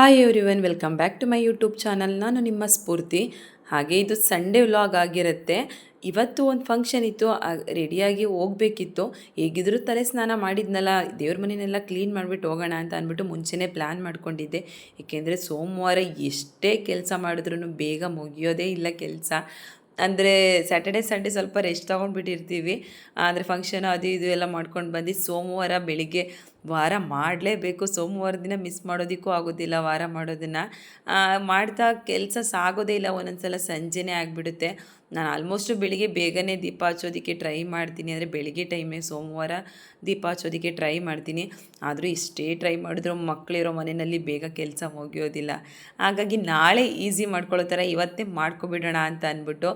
Hi everyone welcome back to my YouTube channel ನಾನು ನಿಮ್ಮ ಸ್ಫೂರ್ತಿ. ಹಾಗೆ ಇದು ಸಂಡೇ ವ್ಲಾಗ್ ಆಗಿರುತ್ತೆ. ಇವತ್ತು ಒಂದು ಫಂಕ್ಷನ್ ಇತ್ತು ರೆಡಿಯಾಗಿ ಹೋಗಬೇಕಿತ್ತು. ಹೇಗಿದ್ರೂ ತಲೆ ಸ್ನಾನ ಮಾಡಿದ್ನಲ್ಲ, ದೇವ್ರ ಮನೆಯೆಲ್ಲ ಕ್ಲೀನ್ ಮಾಡಿಬಿಟ್ಟು ಹೋಗೋಣ ಅಂತ ಅಂದ್ಬಿಟ್ಟು ಮುಂಚೆನೇ ಪ್ಲ್ಯಾನ್ ಮಾಡ್ಕೊಂಡಿದ್ದೆ. ಏಕೆಂದರೆ ಸೋಮವಾರ ಎಷ್ಟೇ ಕೆಲಸ ಮಾಡಿದ್ರೂ ಬೇಗ ಮುಗಿಯೋದೇ ಇಲ್ಲ ಕೆಲಸ. ಅಂದರೆ ಸ್ಯಾಟರ್ಡೆ ಸಂಡೇ ಸ್ವಲ್ಪ ರೆಸ್ಟ್ ತೊಗೊಂಡ್ಬಿಟ್ಟಿರ್ತೀವಿ. ಅಂದರೆ ಫಂಕ್ಷನ್ ಅದು ಇದು ಎಲ್ಲ ಮಾಡ್ಕೊಂಡು ಬಂದು ಸೋಮವಾರ ಬೆಳಿಗ್ಗೆ ವಾರ ಮಾಡಲೇಬೇಕು. ಸೋಮವಾರ ದಿನ ಮಿಸ್ ಮಾಡೋದಕ್ಕೂ ಆಗೋದಿಲ್ಲ ವಾರ ಮಾಡೋದನ್ನು. ಮಾಡ್ತಾ ಕೆಲಸ ಸಾಗೋದೇ ಇಲ್ಲ. ಒಂದೊಂದು ಸಲ ಸಂಜೆನೇ ಆಗಿಬಿಡುತ್ತೆ. ನಾನು ಆಲ್ಮೋಸ್ಟು ಬೆಳಿಗ್ಗೆ ಬೇಗನೆ ದೀಪ ಹಚ್ಚೋದಕ್ಕೆ ಟ್ರೈ ಮಾಡ್ತೀನಿ. ಅಂದರೆ ಬೆಳಿಗ್ಗೆ ಟೈಮೇ ಸೋಮವಾರ ದೀಪ ಹಚ್ಚೋದಕ್ಕೆ ಟ್ರೈ ಮಾಡ್ತೀನಿ. ಆದರೂ ಇಷ್ಟೇ ಟ್ರೈ ಮಾಡಿದ್ರು ಮಕ್ಕಳಿರೋ ಮನೆಯಲ್ಲಿ ಬೇಗ ಕೆಲಸ ಮುಗಿಯೋದಿಲ್ಲ. ಹಾಗಾಗಿ ನಾಳೆ ಈಸಿ ಮಾಡ್ಕೊಳ್ಳೋ ಥರ ಇವತ್ತೇ ಮಾಡ್ಕೊಬಿಡೋಣ ಅಂತ ಅಂದ್ಬಿಟ್ಟು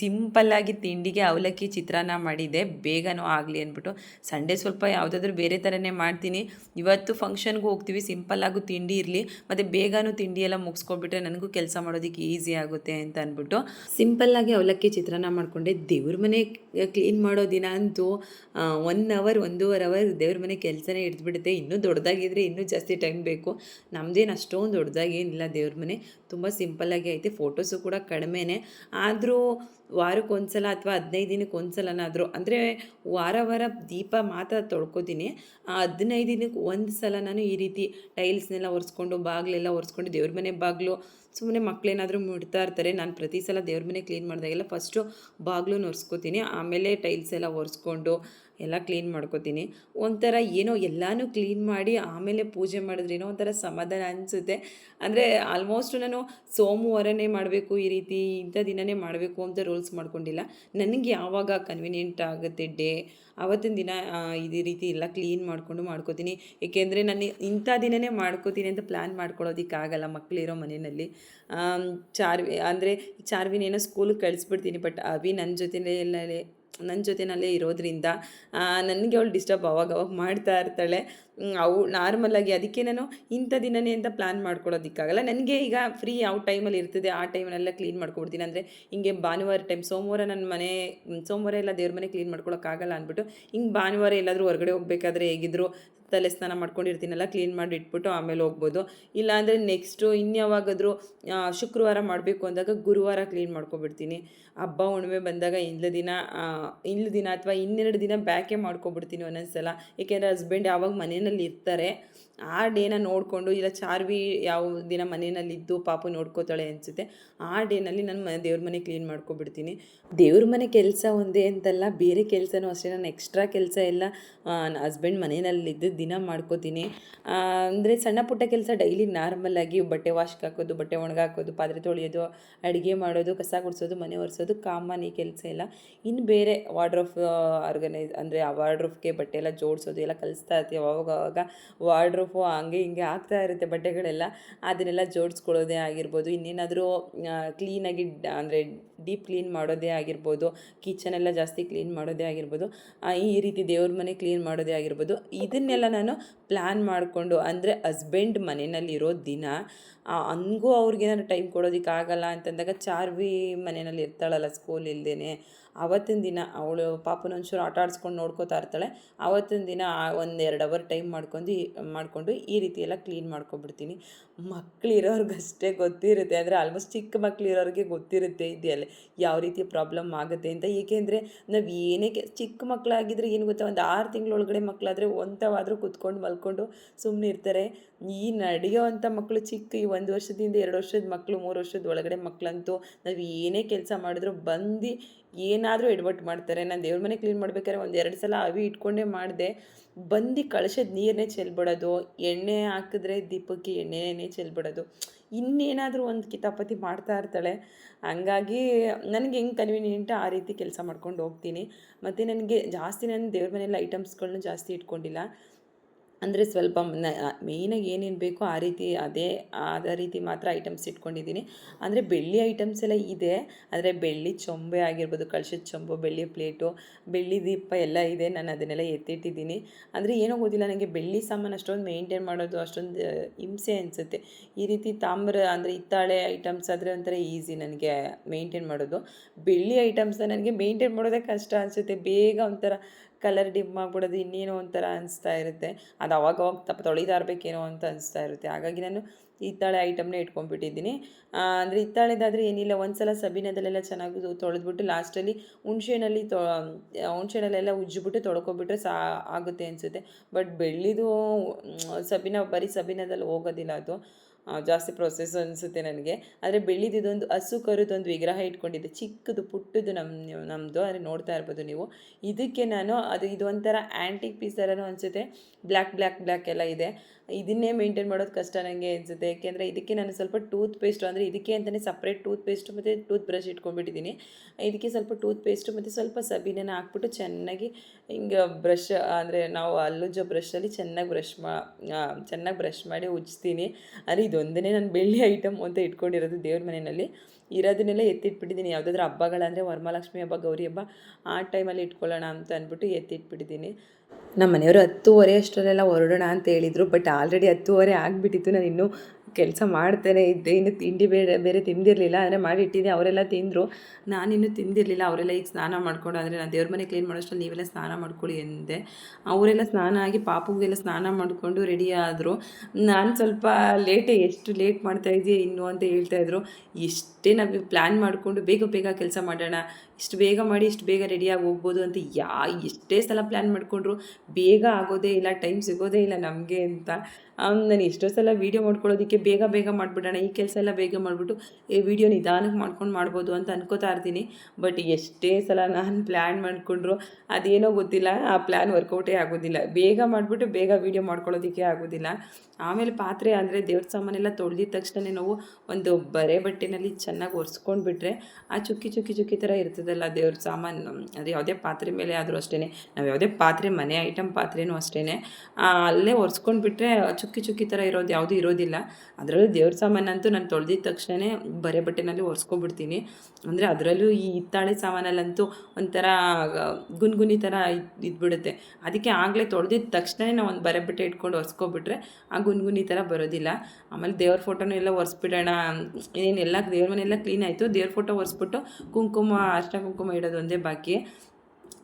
ಸಿಂಪಲ್ಲಾಗಿ ತಿಂಡಿಗೆ ಅವಲಕ್ಕಿ ಚಿತ್ರಾನ್ನ ಮಾಡಿದೆ. ಬೇಗನೂ ಆಗಲಿ ಅಂದ್ಬಿಟ್ಟು. ಸಂಡೇ ಸ್ವಲ್ಪ ಯಾವುದಾದ್ರೂ ಬೇರೆ ಥರನೇ ಮಾಡ್ತೀನಿ. ಇವತ್ತು ಫಂಕ್ಷನ್ಗೂ ಹೋಗ್ತೀವಿ. ಸಿಂಪಲ್ಲಾಗೂ ತಿಂಡಿ ಇರಲಿ. ಮತ್ತು ಬೇಗನೂ ತಿಂಡಿ ಎಲ್ಲ ಮುಗಿಸ್ಕೊಬಿಟ್ರೆ ನನಗೂ ಕೆಲಸ ಮಾಡೋದಕ್ಕೆ ಈಸಿ ಆಗುತ್ತೆ ಅಂತ ಅಂದ್ಬಿಟ್ಟು ಸಿಂಪಲ್ಲಾಗಿ ಅವಲಕ್ಕಿ ಚಿತ್ರಾನ್ನ ಮಾಡಿಕೊಂಡೆ. ದೇವ್ರ ಮನೆ ಕ್ಲೀನ್ ಮಾಡೋ ದಿನ ಅಂತೂ ಒನ್ ಅವರ್ ಒಂದೂವರೆ ಅವರ್ ದೇವ್ರ ಮನೆ ಕೆಲಸನೇ ಹಿಡಿದ್ಬಿಡುತ್ತೆ. ಇನ್ನೂ ದೊಡ್ಡದಾಗಿದ್ದರೆ ಇನ್ನೂ ಜಾಸ್ತಿ ಟೈಮ್ ಬೇಕು. ನಮ್ಮದೇನು ಅಷ್ಟೊಂದು ದೊಡ್ಡದಾಗೇನಿಲ್ಲ ದೇವ್ರ ಮನೆ. ತುಂಬ ಸಿಂಪಲ್ಲಾಗಿ ಐತೆ. ಫೋಟೋಸು ಕೂಡ ಕಡಿಮೆನೇ. ಆದರೂ ಸಲ ಅಥವಾ ಹದಿನೈದು ದಿನಕ್ಕೆ ಒಂದು ಸಲನಾದರೂ ಅಂದರೆ ವಾರ ವಾರ ದೀಪ ಮಾತ್ರ ತೊಳ್ಕೊತೀನಿ. ಆ ಹದಿನೈದು ದಿನಕ್ಕೆ ಒಂದು ಸಲ ನಾನು ಈ ರೀತಿ ಟೈಲ್ಸ್ನೆಲ್ಲ ಒರೆಸ್ಕೊಂಡು, ಬಾಗಿಲೆಲ್ಲ ಒರೆಸ್ಕೊಂಡು ದೇವ್ರ ಮನೆ ಬಾಗಿಲು ಸುಮ್ಮನೆ ಮಕ್ಕಳೇನಾದರೂ ಮುಡ್ತಾ ಇರ್ತಾರೆ. ನಾನು ಪ್ರತಿ ಸಲ ದೇವ್ರ ಮನೆ ಕ್ಲೀನ್ ಮಾಡಿದಾಗೆಲ್ಲ ಫಸ್ಟು ಬಾಗಿಲು ಒರೆಸ್ಕೋತೀನಿ ಆಮೇಲೆ ಟೈಲ್ಸ್ ಎಲ್ಲ ಒರೆಸ್ಕೊಂಡು ಎಲ್ಲ ಕ್ಲೀನ್ ಮಾಡ್ಕೋತೀನಿ. ಒಂಥರ ಏನೋ ಎಲ್ಲನೂ ಕ್ಲೀನ್ ಮಾಡಿ ಆಮೇಲೆ ಪೂಜೆ ಮಾಡಿದ್ರೆ ಏನೋ ಒಂಥರ ಸಮಾಧಾನ ಅನಿಸುತ್ತೆ. ಅಂದರೆ ಆಲ್ಮೋಸ್ಟ್ ನಾನು ಸೋಮವಾರನೇ ಮಾಡಬೇಕು ಈ ರೀತಿ ಇಂಥ ದಿನನೇ ಮಾಡಬೇಕು ಅಂತ ರೂಲ್ಸ್ ಮಾಡ್ಕೊಂಡಿಲ್ಲ. ನನಗೆ ಯಾವಾಗ ಕನ್ವಿನಿಯೆಂಟ್ ಆಗುತ್ತೆ ಡೇ ಆವತ್ತಿನ ದಿನ ಇದೇ ರೀತಿ ಎಲ್ಲ ಕ್ಲೀನ್ ಮಾಡಿಕೊಂಡು ಮಾಡ್ಕೋತೀನಿ. ಏಕೆಂದರೆ ನಾನು ಇಂಥ ದಿನನೇ ಮಾಡ್ಕೋತೀನಿ ಅಂತ ಪ್ಲ್ಯಾನ್ ಮಾಡ್ಕೊಳ್ಳೋದಕ್ಕಾಗಲ್ಲ ಮಕ್ಕಳಿರೋ ಮನೆಯಲ್ಲಿ. ಚಾರ್ವಿ, ಅಂದರೆ ಚಾರ್ವಿನೇನೋ ಸ್ಕೂಲಿಗೆ ಕಳಿಸ್ಬಿಡ್ತೀನಿ ಬಟ್ ಅವಿ ನನ್ನ ಜೊತೆಲೇ ಎಲ್ಲ ನನ್ನ ಜೊತೆಯಲ್ಲೇ ಇರೋದ್ರಿಂದ ನನಗೆ ಅವಳು ಡಿಸ್ಟರ್ಬ್ ಅವಾಗವಾಗ ಅವಾಗ ಮಾಡ್ತಾ ಇರ್ತಾಳೆ. ಅವು ನಾರ್ಮಲಾಗಿ ಅದಕ್ಕೆ ನಾನು ಇಂಥ ದಿನನೇ ಅಂತ ಪ್ಲ್ಯಾನ್ ಮಾಡ್ಕೊಳ್ಳೋದಕ್ಕಾಗಲ್ಲ. ನನಗೆ ಈಗ ಫ್ರೀ ಯಾವ ಟೈಮಲ್ಲಿ ಇರ್ತದೆ ಆ ಟೈಮಲ್ಲೆಲ್ಲ ಕ್ಲೀನ್ ಮಾಡ್ಕೊಡ್ತೀನಿ ಅಂದರೆ ಹಿಂಗೆ ಭಾನುವಾರ ಟೈಮ್ ಸೋಮವಾರ ನನ್ನ ಮನೆ ಸೋಮವಾರ ಎಲ್ಲ ದೇವ್ರ ಮನೆ ಕ್ಲೀನ್ ಮಾಡ್ಕೊಳ್ಳೋಕ್ಕಾಗಲ್ಲ ಅಂದ್ಬಿಟ್ಟು ಹಿಂಗೆ ಭಾನುವಾರ ಎಲ್ಲಾದರೂ ಹೊರಗಡೆ ಹೋಗಬೇಕಾದ್ರೆ ಹೇಗಿದ್ರು ತಲೆ ಸ್ನಾನ ಮಾಡ್ಕೊಂಡಿರ್ತೀನಲ್ಲ ಕ್ಲೀನ್ ಮಾಡಿ ಇಟ್ಬಿಟ್ಟು ಆಮೇಲೆ ಹೋಗ್ಬೋದು. ಇಲ್ಲಾಂದರೆ ನೆಕ್ಸ್ಟು ಇನ್ಯಾವಾಗಾದರೂ ಶುಕ್ರವಾರ ಮಾಡಬೇಕು ಅಂದಾಗ ಗುರುವಾರ ಕ್ಲೀನ್ ಮಾಡ್ಕೊಬಿಡ್ತೀನಿ. ಹಬ್ಬ, ಹುಣ್ಣಿಮೆ ಬಂದಾಗ ಇಂದ್ಲ ದಿನ ಇಂದ್ಲ ದಿನ ಅಥವಾ ಇನ್ನೆರಡು ದಿನ ಬ್ಯಾಕೆ ಮಾಡ್ಕೊಬಿಡ್ತೀನಿ ಒಂದೊಂದು ಸಲ ಏಕೆಂದರೆ ಹಸ್ಬೆಂಡ್ ಯಾವಾಗ ಮನೆಯಲ್ಲಿ ಇರ್ತಾರೆ. ಆ ಡೇನ ನೋಡಿಕೊಂಡು, ಇಲ್ಲ ಚಾರ್ವಿ ಯಾವ ದಿನ ಮನೆಯಲ್ಲಿದ್ದು ಪಾಪು ನೋಡ್ಕೋತಾಳೆ ಅನಿಸುತ್ತೆ, ಆ ಡೇನಲ್ಲಿ ನಾನು ಮನೆ ದೇವ್ರ ಮನೆ ಕ್ಲೀನ್ ಮಾಡ್ಕೊಬಿಡ್ತೀನಿ ದೇವ್ರ ಮನೆ ಕೆಲಸ ಒಂದೇ ಅಂತಲ್ಲ, ಬೇರೆ ಕೆಲಸನೂ ಅಷ್ಟೇ, ನಾನು ಎಕ್ಸ್ಟ್ರಾ ಕೆಲಸ ಎಲ್ಲ ಹಸ್ಬೆಂಡ್ ಮನೆಯಲ್ಲಿದ್ದು ದಿನ ಮಾಡ್ಕೋತೀನಿ. ಅಂದರೆ ಸಣ್ಣ ಪುಟ್ಟ ಕೆಲಸ ಡೈಲಿ ನಾರ್ಮಲಾಗಿ ಬಟ್ಟೆ ವಾಶ್ಗೆ ಹಾಕೋದು, ಬಟ್ಟೆ ಒಣಗಾಕೋದು ಪಾತ್ರೆ ತೊಳೆಯೋದು, ಅಡುಗೆ ಮಾಡೋದು, ಕಸ ಗುಡಿಸೋದು, ಮನೆ ಒರೆಸೋದು ಕಾಮನ್ ಈ ಕೆಲಸ ಎಲ್ಲ. ಇನ್ನು ಬೇರೆ ವಾರ್ಡ್ರೋಫ್ ಆರ್ಗನೈಸ್, ಅಂದರೆ ಆ ವಾರ್ಡ್ರೋಫ್ಗೆ ಬಟ್ಟೆ ಎಲ್ಲ ಜೋಡಿಸೋದು, ಎಲ್ಲ ಕಲಿಸ್ತಾ ಇರ್ತೀವಿ. ಅವಾಗ ಅವಾಗ ವಾರ್ಡ್ರೋಫ್ ಹಂಗೆ ಹಿಂಗೆ ಆಗ್ತಾ ಇರುತ್ತೆ ಬಟ್ಟೆಗಳೆಲ್ಲ. ಅದನ್ನೆಲ್ಲ ಜೋಡಿಸ್ಕೊಳ್ಳೋದೇ ಆಗಿರ್ಬೋದು. ಇನ್ನೇನಾದರೂ ಕ್ಲೀನಾಗಿ ಅಂದರೆ ಡೀಪ್ ಕ್ಲೀನ್ ಮಾಡೋದೇ ಆಗಿರ್ಬೋದು. ಕಿಚನೆಲ್ಲ ಜಾಸ್ತಿ ಕ್ಲೀನ್ ಮಾಡೋದೇ ಆಗಿರ್ಬೋದು. ಈ ರೀತಿ ದೇವ್ರ ಮನೆ ಕ್ಲೀನ್ ಮಾಡೋದೇ ಆಗಿರ್ಬೋದು. ಇದನ್ನೆಲ್ಲ ನಾನು ಪ್ಲ್ಯಾನ್ ಮಾಡಿಕೊಂಡು, ಅಂದರೆ ಹಸ್ಬೆಂಡ್ ಮನೆಯಲ್ಲಿರೋ ದಿನ ಹಂಗೂ ಅವ್ರಿಗೇನಾದ್ರು ಟೈಮ್ ಕೊಡೋದಕ್ಕಾಗಲ್ಲ ಅಂತಂದಾಗ ಚಾರ್ವಿ ಮನೆಯಲ್ಲಿ ಇರ್ತಾಳಲ್ಲ ಸ್ಕೂಲ್ ಇಲ್ಲದೇ ಆವತ್ತಿನ ದಿನ ಅವಳು ಪಾಪನ ಒಂಚೂರು ಆಟ ಆಡಿಸ್ಕೊಂಡು ನೋಡ್ಕೋತಾ ಇರ್ತಾಳೆ. ಆವತ್ತಿನ ದಿನ ಒಂದು ಎರಡು ಅವರ್ ಟೈಮ್ ಮಾಡ್ಕೊಂಡು ಮಾಡಿಕೊಂಡು ಈ ರೀತಿ ಎಲ್ಲ ಕ್ಲೀನ್ ಮಾಡ್ಕೊಬಿಡ್ತೀನಿ. ಮಕ್ಕಳಿರೋರ್ಗಷ್ಟೇ ಗೊತ್ತಿರುತ್ತೆ. ಅಂದರೆ ಆಲ್ಮೋಸ್ಟ್ ಚಿಕ್ಕ ಮಕ್ಕಳಿರೋರಿಗೆ ಗೊತ್ತಿರುತ್ತೆ ಇದೆಯಲ್ಲ ಯಾವ ರೀತಿ ಪ್ರಾಬ್ಲಮ್ ಆಗುತ್ತೆ ಅಂತ. ಏಕೆಂದರೆ ನಾವು ಏನೇ ಚಿಕ್ಕ ಮಕ್ಕಳಾಗಿದ್ದರೆ ಏನು ಗೊತ್ತಾ? ಒಂದು ಆರು ತಿಂಗಳೊಳಗಡೆ ಮಕ್ಕಳಾದರೆ ಒಂಥವಾದರೂ ಕುತ್ಕೊಂಡು ಮಲ್ಕೊಂಡು ಸುಮ್ಮನೆ ಇರ್ತಾರೆ. ಈ ನಡೆಯೋ ಅಂಥ ಮಕ್ಕಳು ಚಿಕ್ಕ, ಈ ಒಂದು ವರ್ಷದಿಂದ ಎರಡು ವರ್ಷದ ಮಕ್ಕಳು ಮೂರು ವರ್ಷದ ಒಳಗಡೆ ಮಕ್ಕಳಂತೂ ನಾವು ಏನೇ ಕೆಲಸ ಮಾಡಿದ್ರು ಬಂದು ಏನಾದರೂ ಎಡ್ವರ್ಟ್ ಮಾಡ್ತಾರೆ. ನಾನು ದೇವ್ರ ಮನೆ ಕ್ಲೀನ್ ಮಾಡ್ಬೇಕಾದ್ರೆ ಒಂದು ಎರಡು ಸಲ ಅವಿ ಇಟ್ಕೊಂಡೇ ಮಾಡಿದೆ. ಬಂದು ಕಳಶದ ನೀರನ್ನೇ ಚೆಲ್ಬಿಡೋದು. ಎಣ್ಣೆ ಹಾಕಿದ್ರೆ ದೀಪಕ್ಕೆ ಎಣ್ಣೆನೇ ಚೆಲ್ಬಿಡೋದು. ಇನ್ನೇನಾದರೂ ಒಂದು ಕಿತಾಪತಿ ಮಾಡ್ತಾ ಇರ್ತಾಳೆ. ಹಂಗಾಗಿ ನನಗೆ ಹೆಂಗೆ ಕನ್ವೀನಿಯೆಂಟ್ ಆ ರೀತಿ ಕೆಲಸ ಮಾಡ್ಕೊಂಡು ಹೋಗ್ತೀನಿ. ಮತ್ತು ನನಗೆ ಜಾಸ್ತಿ ನಾನು ದೇವ್ರ ಮನೆಯಲ್ಲಿ ಐಟಮ್ಸ್ಗಳನ್ನ ಜಾಸ್ತಿ ಇಟ್ಕೊಂಡಿಲ್ಲ. ಅಂದರೆ ಸ್ವಲ್ಪ ಮೇಯ್ನಾಗಿ ಏನೇನು ಬೇಕೋ ಆ ರೀತಿ, ಅದೇ ಅದೇ ರೀತಿ ಮಾತ್ರ ಐಟಮ್ಸ್ ಇಟ್ಕೊಂಡಿದ್ದೀನಿ. ಅಂದರೆ ಬೆಳ್ಳಿ ಐಟಮ್ಸ್ ಎಲ್ಲ ಇದೆ. ಆದರೆ ಬೆಳ್ಳಿ ಚೊಂಬೆ ಆಗಿರ್ಬೋದು, ಕಳಶದ ಚೊಂಬು, ಬೆಳ್ಳಿ ಪ್ಲೇಟು ಬೆಳ್ಳಿ ದೀಪ ಎಲ್ಲ ಇದೆ. ನಾನು ಅದನ್ನೆಲ್ಲ ಎತ್ತಿಟ್ಟಿದ್ದೀನಿ. ಅಂದರೆ ಏನೋ ಗೊತ್ತಿಲ್ಲ ನನಗೆ ಬೆಳ್ಳಿ ಸಾಮಾನು ಅಷ್ಟೊಂದು ಮೇಂಟೈನ್ ಮಾಡೋದು, ಅಷ್ಟೊಂದು ಹಿಂಸೆ ಅನಿಸುತ್ತೆ. ಈ ರೀತಿ ತಾಮ್ರ, ಅಂದರೆ ಹಿತ್ತಾಳೆ ಐಟಮ್ಸ್ ಆದರೆ ಒಂಥರ ಈಸಿ ನನಗೆ ಮೇಂಟೈನ್ ಮಾಡೋದು. ಬೆಳ್ಳಿ ಐಟಮ್ಸ್ನ ನನಗೆ ಮೇಂಟೈನ್ ಮಾಡೋದೇ ಕಷ್ಟ ಅನಿಸುತ್ತೆ. ಬೇಗ ಒಂಥರ ಕಲರ್ ಡಿಮ್ ಆಗಿಬಿಡೋದು ಇನ್ನೇನೋ ಒಂಥರ ಅನಿಸ್ತಾ ಇರುತ್ತೆ. ಅದು ಅವಾಗ ಅವಾಗ ತಪ್ಪ ತೊಳಿತಾ ಅಂತ ಅನಿಸ್ತಾ ಇರುತ್ತೆ. ಹಾಗಾಗಿ ನಾನು ಹಿತ್ತಾಳೆ ಐಟಮ್ನೇ ಇಟ್ಕೊಂಡ್ಬಿಟ್ಟಿದ್ದೀನಿ. ಅಂದರೆ ಹಿತ್ತಾಳೆದಾದರೆ ಏನಿಲ್ಲ ಒಂದು ಸಲ ಸಬೀನದಲ್ಲೆಲ್ಲ ಚೆನ್ನಾಗಿ ತೊಳೆದ್ಬಿಟ್ಟು ಲಾಸ್ಟಲ್ಲಿ ಹುಣ್ಸೆಹಣ್ಣಲ್ಲಿ ತೊ ಹುಣ್ಸೆಹಣ್ಣಲ್ಲೆಲ್ಲ ಉಜ್ಜಿಬಿಟ್ಟು ತೊಳ್ಕೊಬಿಟ್ರೆ ಸಾ, ಆಗುತ್ತೆ ಅನಿಸುತ್ತೆ. ಬಟ್ ಬೆಳ್ಳಿದು ಸಬೀನ, ಬರೀ ಸಬೀನದಲ್ಲಿ ಹೋಗೋದಿಲ್ಲ ಅದು. ಜಾಸ್ತಿ ಪ್ರೊಸೆಸ್ ಅನಿಸುತ್ತೆ ನನಗೆ. ಆದರೆ ಬೆಳ್ಳಿದಿದ್ದೊಂದು ಹಸು ಕರುದೊಂದು ವಿಗ್ರಹ ಇಟ್ಕೊಂಡಿದ್ದೆ. ಚಿಕ್ಕದು ಪುಟ್ಟದು ನಮ್ಮ ನಮ್ಮದು ಅಂದರೆ ನೋಡ್ತಾ ಇರ್ಬೋದು ನೀವು. ಇದಕ್ಕೆ ನಾನು ಅದು ಇದು ಒಂಥರ ಆ್ಯಂಟಿಕ್ ಪೀಸ್ ಥರನೂ ಅನಿಸುತ್ತೆ. ಬ್ಲ್ಯಾಕ್ ಬ್ಲ್ಯಾಕ್ ಬ್ಲ್ಯಾಕ್ ಎಲ್ಲ ಇದೆ. ಇದನ್ನೇ ಮೇಂಟೈನ್ ಮಾಡೋದು ಕಷ್ಟ ನನಗೆ ಅನಿಸುತ್ತೆ. ಯಾಕೆಂದರೆ ಇದಕ್ಕೆ ನಾನು ಸ್ವಲ್ಪ ಟೂತ್ ಪೇಸ್ಟು ಅಂದರೆ ಇದಕ್ಕೆ ಅಂತಲೇ ಸಪ್ರೇಟ್ ಟೂತ್ ಪೇಸ್ಟು ಮತ್ತು ಟೂತ್ ಬ್ರಷ್ ಇಟ್ಕೊಂಡ್ಬಿಟ್ಟಿದ್ದೀನಿ. ಇದಕ್ಕೆ ಸ್ವಲ್ಪ ಟೂತ್ ಪೇಸ್ಟು ಮತ್ತು ಸ್ವಲ್ಪ ಸಬೀನ ಹಾಕ್ಬಿಟ್ಟು ಚೆನ್ನಾಗಿ ಹಿಂಗೆ ಬ್ರಷ್ ಅಂದರೆ ನಾವು ಅಲ್ಲುಜ್ಜೋ ಬ್ರಷಲ್ಲಿ ಚೆನ್ನಾಗಿ ಬ್ರಷ್ ಮಾ ಚೆನ್ನಾಗಿ ಬ್ರಷ್ ಮಾಡಿ ಉಜ್ತೀನಿ ಅಂದರೆ ಇದೊಂದೇ ನಾನು ಬೆಳ್ಳಿ ಐಟಮ್ ಅಂತ ಇಟ್ಕೊಂಡಿರೋದು ದೇವ್ರ ಮನೆಯಲ್ಲಿ. ಇರೋದನ್ನೆಲ್ಲ ಎತ್ತಿಟ್ಬಿಟ್ಟಿದ್ದೀನಿ. ಯಾವುದಾದ್ರೂ ಹಬ್ಬಗಳಂದರೆ ವರಮಹಾಲಕ್ಷ್ಮಿ ಹಬ್ಬ, ಗೌರಿ ಹಬ್ಬ, ಆ ಟೈಮಲ್ಲಿ ಇಟ್ಕೊಳ್ಳೋಣ ಅಂತ ಅಂದ್ಬಿಟ್ಟು ಎತ್ತಿಟ್ಬಿಟ್ಟಿದ್ದೀನಿ. ನಮ್ಮ ಮನೆಯವರು ಹತ್ತುವರೆ ಅಷ್ಟರಲ್ಲೆಲ್ಲ ಹೊರಡೋಣ ಅಂತ ಹೇಳಿದರು, ಬಟ್ ಆಲ್ರೆಡಿ ಹತ್ತುವರೆ ಆಗಿಬಿಟ್ಟಿತ್ತು. ನಾನು ಇನ್ನೂ ಕೆಲಸ ಮಾಡ್ತಾನೆ, ಇದ್ದೆ. ಇನ್ನು ತಿಂಡಿ ಬೇರೆ ಬೇರೆ ತಿಂದಿರಲಿಲ್ಲ. ಅಂದರೆ ಮಾಡಿ ಇಟ್ಟಿದ್ದೆ ಅವರೆಲ್ಲ ತಿಂದರು. ನಾನಿನ್ನೂ ತಿಂದಿರಲಿಲ್ಲ. ಅವರೆಲ್ಲ ಈಗ ಸ್ನಾನ ಮಾಡ್ಕೊಂಡು ಅಂದರೆ ನಾನು ದೇವ್ರ ಮನೆ ಕ್ಲೀನ್ ಮಾಡೋಷ್ಟು ನೀವೆಲ್ಲ ಸ್ನಾನ ಮಾಡ್ಕೊಳ್ಳಿ ಎಂದೆ. ಅವರೆಲ್ಲ ಸ್ನಾನ ಆಗಿ ಪಾಪುಗೆಲ್ಲ ಸ್ನಾನ ಮಾಡಿಕೊಂಡು ರೆಡಿ ಆದರು. ನಾನು ಸ್ವಲ್ಪ ಲೇಟೇ ಎಷ್ಟು ಲೇಟ್ ಮಾಡ್ತಾ ಇದೆಯಾ ಇನ್ನು ಅಂತ ಹೇಳ್ತಾಯಿದ್ರು ಇಷ್ಟೇ ನಾವು ಪ್ಲ್ಯಾನ್ ಮಾಡಿಕೊಂಡು ಬೇಗ ಬೇಗ ಕೆಲಸ ಮಾಡೋಣ. ಇಷ್ಟು ಬೇಗ ಮಾಡಿ, ಇಷ್ಟು ಬೇಗ ರೆಡಿಯಾಗಿ ಹೋಗ್ಬೋದು ಅಂತ ಯಾ, ಎಷ್ಟೇ ಸಲ ಪ್ಲ್ಯಾನ್ ಮಾಡಿಕೊಂಡ್ರು ಬೇಗ ಆಗೋದೇ ಇಲ್ಲ ಟೈಮ್ ಸಿಗೋದೇ ಇಲ್ಲ ನಮಗೆ ಅಂತ. ನಾನು ಎಷ್ಟೋ ಸಲ ವೀಡಿಯೋ ಮಾಡ್ಕೊಳ್ಳೋದಕ್ಕೆ ಬೇಗ ಬೇಗ ಮಾಡಿಬಿಡೋಣ, ಈ ಕೆಲಸ ಎಲ್ಲ ಬೇಗ ಮಾಡಿಬಿಟ್ಟು, ಈ ವಿಡಿಯೋ ನಿಧಾನಕ್ಕೆ ಮಾಡ್ಕೊಂಡು ಮಾಡ್ಬೋದು ಅಂತ ಅನ್ಕೋತಾ ಇರ್ತೀನಿ. ಬಟ್ ಎಷ್ಟೇ ಸಲ ನಾನು ಪ್ಲ್ಯಾನ್ ಮಾಡಿಕೊಂಡ್ರು ಅದೇನೋ ಗೊತ್ತಿಲ್ಲ, ಆ ಪ್ಲ್ಯಾನ್ ವರ್ಕೌಟೇ ಆಗೋದಿಲ್ಲ. ಬೇಗ ಮಾಡಿಬಿಟ್ಟು ಬೇಗ ವೀಡಿಯೋ ಮಾಡ್ಕೊಳ್ಳೋದಕ್ಕೆ ಆಗೋದಿಲ್ಲ. ಆಮೇಲೆ ಪಾತ್ರೆ ಅಂದರೆ ದೇವ್ರ ಸಾಮಾನೆಲ್ಲ ತೊಳೆದಿದ ತಕ್ಷಣ ನಾವು ಒಂದು ಬರೆ ಬಟ್ಟೆನಲ್ಲಿ ಚೆನ್ನಾಗಿ ಒರೆಸ್ಕೊಂಡು ಬಿಟ್ರೆ ಆ ಚುಕ್ಕಿ ಚುಕ್ಕಿ ಚುಕ್ಕಿ ಥರ ಇರ್ತದಲ್ಲ ದೇವ್ರ ಸಾಮಾನು, ಅದು ಯಾವುದೇ ಪಾತ್ರೆ ಮೇಲೆ ಆದರೂ ಅಷ್ಟೇ ನಾವು ಯಾವುದೇ ಪಾತ್ರೆ, ಮನೆ ಐಟಮ್ ಪಾತ್ರೆನೂ ಅಷ್ಟೇ ಅಲ್ಲೇ ಒರೆಸ್ಕೊಂಡು ಬಿಟ್ಟರೆ ಚುಕ್ಕಿ ಚುಕ್ಕಿ ಥರ ಇರೋದು ಯಾವುದೂ ಇರೋದಿಲ್ಲ. ಅದರಲ್ಲೂ ದೇವ್ರ ಸಾಮಾನಂತೂ ನಾನು ತೊಳೆದಿದ ತಕ್ಷಣ ಬರೆ ಬಟ್ಟೆನಲ್ಲಿ ಒರೆಸ್ಕೊಬಿಡ್ತೀನಿ ಅಂದರೆ ಅದರಲ್ಲೂ ಈ ಹಿತ್ತಾಳೆ ಸಾಮಾನಲ್ಲಂತೂ ಒಂಥರ ಗುನ್ಗುನಿ ಥರ ಇದ್, ಇದ್ಬಿಡುತ್ತೆ. ಅದಕ್ಕೆ ಆಗಲೇ ತೊಳೆದಿದ್ದ ತಕ್ಷಣ ನಾವು ಒಂದು ಬರೆ ಬಟ್ಟೆ ಇಟ್ಕೊಂಡು ಒರೆಸ್ಕೊಬಿಟ್ರೆ ಆ ಗುನ್ಗುನಿ ಥರ ಬರೋದಿಲ್ಲ. ಆಮೇಲೆ ದೇವ್ರ ಫೋಟೋನು ಎಲ್ಲ ಒರೆಸ್ಬಿಡೋಣ. ಏನೆಲ್ಲ ದೇವ್ರ ಮನೆಯೆಲ್ಲ ಕ್ಲೀನ್ ಆಯಿತು. ದೇವ್ರ ಫೋಟೋ ಒರೆಸ್ಬಿಟ್ಟು ಕುಂಕುಮ, ಅರ್ಶಿನ ಕುಂಕುಮ ಇಡೋದು ಒಂದೇ ಬಾಕಿ.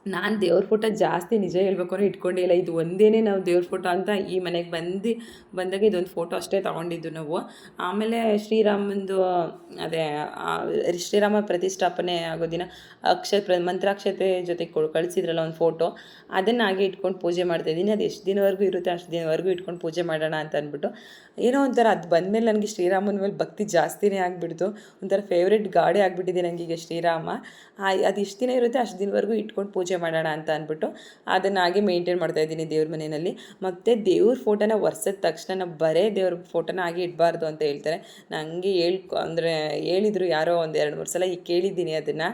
ನಾನು ದೇವ್ರ ಫೋಟೋ ಜಾಸ್ತಿ ನಿಜ ಹೇಳ್ಬೇಕು ಅಂದರೆ ಇಟ್ಕೊಂಡೇ ಇಲ್ಲ. ಇದು ಒಂದೇ ನಾವು ದೇವ್ರ ಫೋಟೋ ಅಂತ ಈ ಮನೆಗೆ ಬಂದು, ಬಂದಾಗ ಇದೊಂದು ಫೋಟೋ ಅಷ್ಟೇ ತೊಗೊಂಡಿದ್ದು ನಾವು. ಆಮೇಲೆ ಶ್ರೀರಾಮಂದು, ಅದೇ ಶ್ರೀರಾಮ ಪ್ರತಿಷ್ಠಾಪನೆ ಆಗೋ ದಿನ ಅಕ್ಷರ ಪ್ರ, ಮಂತ್ರಾಕ್ಷತೆ ಜೊತೆ ಕಳಿಸಿದ್ರಲ್ಲ ಒಂದು ಫೋಟೋ, ಅದನ್ನು ಹಾಗೆ ಇಟ್ಕೊಂಡು ಪೂಜೆ ಮಾಡ್ತಾ ಇದ್ದೀನಿ. ಅದು ಎಷ್ಟು ದಿನವರೆಗೂ ಇರುತ್ತೆ, ಅಷ್ಟು ದಿನವರೆಗೂ ಇಟ್ಕೊಂಡು ಪೂಜೆ ಮಾಡೋಣ ಅಂತ ಅಂದ್ಬಿಟ್ಟು. ಏನೋ ಒಂಥರ ಅದು ಬಂದಮೇಲೆ ನನಗೆ ಶ್ರೀರಾಮನ ಮೇಲೆ ಭಕ್ತಿ ಜಾಸ್ತಿನೇ ಆಗಿಬಿಡ್ತು. ಒಂಥರ ಫೇವ್ರೆಟ್ ಗಾಡಿ ಆಗಿಬಿಟ್ಟಿದೆ ನನಗೆ ಈಗ ಶ್ರೀರಾಮ ಅದು ಎಷ್ಟು ದಿನ ಇರುತ್ತೆ, ಅಷ್ಟು ದಿನವರೆಗೂ ಇಟ್ಕೊಂಡು ಪೂಜೆ ಮಾಡೋಣ ಅಂತ ಅಂದ್ಬಿಟ್ಟು ಅದನ್ನು ಹಾಗೆ ಮೇಂಟೈನ್ ಮಾಡ್ತಾ ಇದ್ದೀನಿ ದೇವ್ರ ಮನೆಯಲ್ಲಿ. ಮತ್ತು ದೇವ್ರ ಫೋಟೋನ ಒರೆಸಿದ ತಕ್ಷಣ ಬರೇ ದೇವ್ರ ಫೋಟೋನ ಹಾಗೆ ಇಡಬಾರ್ದು ಅಂತ ಹೇಳ್ತಾರೆ. ನನಗೆ ಹೇಳ್ಕೊ, ಅಂದರೆ ಹೇಳಿದರು ಯಾರೋ ಒಂದು ಎರಡು ಮೂರು ಸಲ ಈಗ ಕೇಳಿದ್ದೀನಿ ಅದನ್ನು.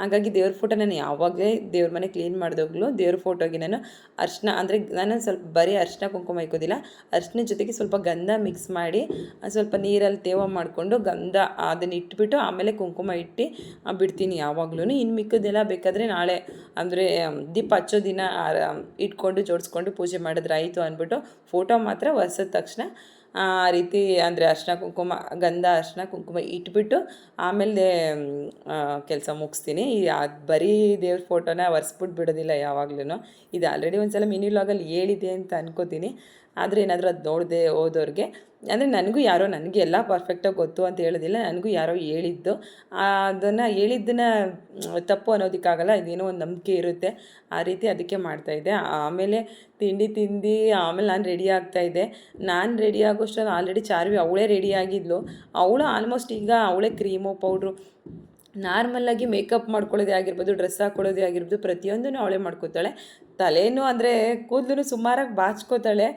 ಹಾಗಾಗಿ ದೇವ್ರ ಫೋಟೋ ನಾನು ಯಾವಾಗಲೇ ದೇವ್ರ ಮನೆ ಕ್ಲೀನ್ ಮಾಡಿದಾಗಲೂ ದೇವ್ರ ಫೋಟೋಗೆ ನಾನು ಅರ್ಶಿನ, ಅಂದರೆ ನಾನು ಸ್ವಲ್ಪ ಬರೀ ಅರ್ಶಿನ ಕುಂಕುಮ ಇಕ್ಕೋದಿಲ್ಲ. ಅರ್ಶಿನ ಜೊತೆಗೆ ಸ್ವಲ್ಪ ಗಂಧ ಮಿಕ್ಸ್ ಮಾಡಿ, ಸ್ವಲ್ಪ ನೀರಲ್ಲಿ ತೇವ ಮಾಡಿಕೊಂಡು ಗಂಧ ಅದನ್ನ ಇಟ್ಬಿಟ್ಟು ಆಮೇಲೆ ಕುಂಕುಮ ಇಟ್ಟು ಬಿಡ್ತೀನಿ ಯಾವಾಗ್ಲೂ ಇನ್ನು ಮಿಕ್ಕದೆಲ್ಲ ಬೇಕಾದರೆ ನಾಳೆ, ಅಂದರೆ ದೀಪ ಹಚ್ಚೋ ದಿನ ಇಟ್ಕೊಂಡು ಜೋಡಿಸ್ಕೊಂಡು ಪೂಜೆ ಮಾಡಿದ್ರೆ ಆಯಿತು ಅಂದ್ಬಿಟ್ಟು ಫೋಟೋ ಮಾತ್ರ ಒರೆಸಿದ ತಕ್ಷಣ, ಆ ರೀತಿ ಅಂದರೆ ಅರ್ಶಿನ ಕುಂಕುಮ, ಗಂಧ ಅರ್ಶಿನ ಕುಂಕುಮ ಇಟ್ಬಿಟ್ಟು ಆಮೇಲೆ ಕೆಲಸ ಮುಗಿಸ್ತೀನಿ. ಈ ಅದು ಬರೀ ದೇವ್ರ ಫೋಟೋನ ಒರೆಸ್ಬಿಟ್ಟು ಬಿಡೋದಿಲ್ಲ ಯಾವಾಗ್ಲೂ ಇದು ಆಲ್ರೆಡಿ ಒಂದು ಸಲ ಮಿನಿ ಲಾಗಲ್ಲಿ ಹೇಳಿದೆ ಅಂತ ಅನ್ಕೋತೀನಿ. ಆದರೆ ಏನಾದರೂ ಅದು ನೋಡದೆ ಹೋದವ್ರಿಗೆ ಅಂದರೆ ನನಗೂ ಯಾರೋ ನನಗೆ ಎಲ್ಲ ಪರ್ಫೆಕ್ಟಾಗಿ ಗೊತ್ತು ಅಂತ ಹೇಳೋದಿಲ್ಲ, ನನಗೂ ಯಾರೋ ಹೇಳಿದ್ದು. ಅದನ್ನು ಹೇಳಿದ್ದನ್ನು ತಪ್ಪು ಅನ್ನೋದಕ್ಕಾಗಲ್ಲ, ಇದೇನೋ ಒಂದು ನಂಬಿಕೆ ಇರುತ್ತೆ, ಆ ರೀತಿ ಅದಕ್ಕೆ ಮಾಡ್ತಾಯಿದ್ದೆ ಆಮೇಲೆ ತಿಂಡಿ ತಿಂದು, ಆಮೇಲೆ ನಾನು ರೆಡಿ ಆಗ್ತಾಯಿದ್ದೆ ನಾನು ರೆಡಿ ಆಗೋಷ್ಟರಲ್ಲಿ ಆಲ್ರೆಡಿ ಚಾರ್ವಿ ಅವಳೇ ರೆಡಿ ಆಗಿದ್ಲು. ಅವಳು ಆಲ್ಮೋಸ್ಟ್ ಈಗ ಅವಳೇ ಕ್ರೀಮು ಪೌಡ್ರು ನಾರ್ಮಲ್ಲಾಗಿ ಮೇಕಪ್ ಮಾಡ್ಕೊಳ್ಳೋದೇ ಆಗಿರ್ಬೋದು ಡ್ರೆಸ್ ಹಾಕೊಳ್ಳೋದೇ ಆಗಿರ್ಬೋದು, ಪ್ರತಿಯೊಂದನ್ನು ಅವಳೇ ಮಾಡ್ಕೋತಾಳೆ. ತಲೆನೂ ಅಂದರೆ ಕೂದಲು ಸುಮಾರಾಗಿ ಬಾಚ್ಕೋತಾಳೆ.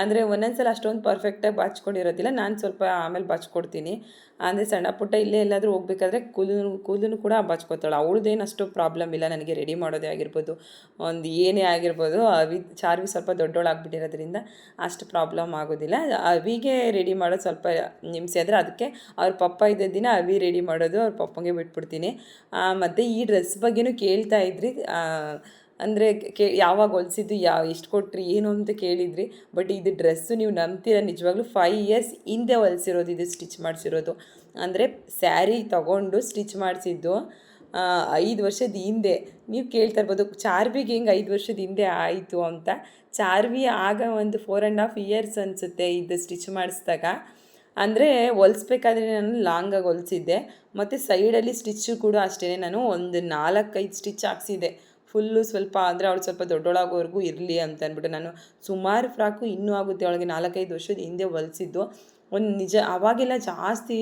ಅಂದರೆ ಒಂದೊಂದ್ಸಲ ಅಷ್ಟೊಂದು ಪರ್ಫೆಕ್ಟಾಗಿ ಬಾಚ್ಕೊಂಡಿರೋದಿಲ್ಲ. ನಾನು ಸ್ವಲ್ಪ ಆಮೇಲೆ ಬಾಚ್ಕೊಡ್ತೀನಿ. ಅಂದರೆ ಸಣ್ಣ ಪುಟ್ಟ ಇಲ್ಲೇ ಎಲ್ಲಾದರೂ ಹೋಗ್ಬೇಕಾದ್ರೆ ಕೂದಲು ಕೂದಲು ಕೂಡ ಬಾಚ್ಕೋತಾಳೆ. ಅವಳದೇನು ಅಷ್ಟು ಪ್ರಾಬ್ಲಮ್ ಇಲ್ಲ. ನನಗೆ ರೆಡಿ ಮಾಡೋದೇ ಆಗಿರ್ಬೋದು. ಒಂದು ಏನೇ ಆಗಿರ್ಬೋದು. ಅವಿ, ಚಾರ್ವಿ ಸ್ವಲ್ಪ ದೊಡ್ಡೋಳಾಗ್ಬಿಟ್ಟಿರೋದ್ರಿಂದ ಅಷ್ಟು ಪ್ರಾಬ್ಲಮ್ ಆಗೋದಿಲ್ಲ. ಅವಿಗೆ ರೆಡಿ ಮಾಡೋದು ಸ್ವಲ್ಪ ನಿಮ್ಸೆ ಆದರೆ ಅದಕ್ಕೆ ಅವ್ರ ಪಪ್ಪ ಇದ್ದ ದಿನ ಅವಿ ರೆಡಿ ಮಾಡೋದು ಅವ್ರ ಪಪ್ಪಂಗೆ ಬಿಟ್ಬಿಡ್ತೀನಿ. ಮತ್ತು ಈ ಡ್ರೆಸ್ ಬಗ್ಗೆನೂ ಕೇಳ್ತಾ ಇದ್ರಿ. ಅಂದರೆ ಕೇ ಯಾವಾಗ ಹೊಲಿಸಿದ್ದು ಯಾವ ಎಷ್ಟು ಕೊಟ್ರಿ, ಏನು ಅಂತ ಕೇಳಿದ್ರಿ. ಬಟ್ ಇದು ಡ್ರೆಸ್ಸು ನೀವು ನಂಬ್ತೀರ ನಿಜವಾಗ್ಲೂ ಫೈವ್ ಇಯರ್ಸ್ ಹಿಂದೆ ಹೊಲಿಸಿರೋದು, ಇದು ಸ್ಟಿಚ್ ಮಾಡಿಸಿರೋದು. ಅಂದರೆ ಸ್ಯಾರಿ ತಗೊಂಡು ಸ್ಟಿಚ್ ಮಾಡಿಸಿದ್ದು ಐದು ವರ್ಷದ ಹಿಂದೆ. ನೀವು ಕೇಳ್ತಾ ಇರ್ಬೋದು, ಚಾರ್ವಿಗೆ ಹೆಂಗೆ ಐದು ವರ್ಷದ ಹಿಂದೆ ಆಯಿತು ಅಂತ. ಚಾರ್ವಿ ಆಗ ಒಂದು ಫೋರ್ ಆ್ಯಂಡ್ ಹಾಫ್ ಇಯರ್ಸ್ ಅನಿಸುತ್ತೆ ಇದು ಸ್ಟಿಚ್ ಮಾಡಿಸಿದಾಗ. ಅಂದರೆ ಹೊಲಿಸ್ಬೇಕಾದ್ರೆ ನಾನು ಲಾಂಗಾಗಿ ಹೊಲಿಸಿದ್ದೆ. ಮತ್ತು ಸೈಡಲ್ಲಿ ಸ್ಟಿಚ್ಚು ಕೂಡ ಅಷ್ಟೇ ನಾನು ಒಂದು ನಾಲ್ಕೈದು ಸ್ಟಿಚ್ ಹಾಕ್ಸಿದ್ದೆ. ಫುಲ್ಲು ಸ್ವಲ್ಪ ಅಂದರೆ ಅವಳು ಸ್ವಲ್ಪ ದೊಡ್ಡೋಳಾಗೋವರೆಗೂ ಇರಲಿ ಅಂತ ಅಂದ್ಬಿಟ್ಟು ನಾನು ಸುಮಾರು ಫ್ರಾಕು ಇನ್ನೂ ಆಗುತ್ತೆ, ಅವಳಿಗೆ ನಾಲ್ಕೈದು ವರ್ಷದ ಹಿಂದೆ ಹೊಲಿಸಿದ್ದು. ಒಂದು ನಿಜ, ಅವಾಗೆಲ್ಲ ಜಾಸ್ತಿ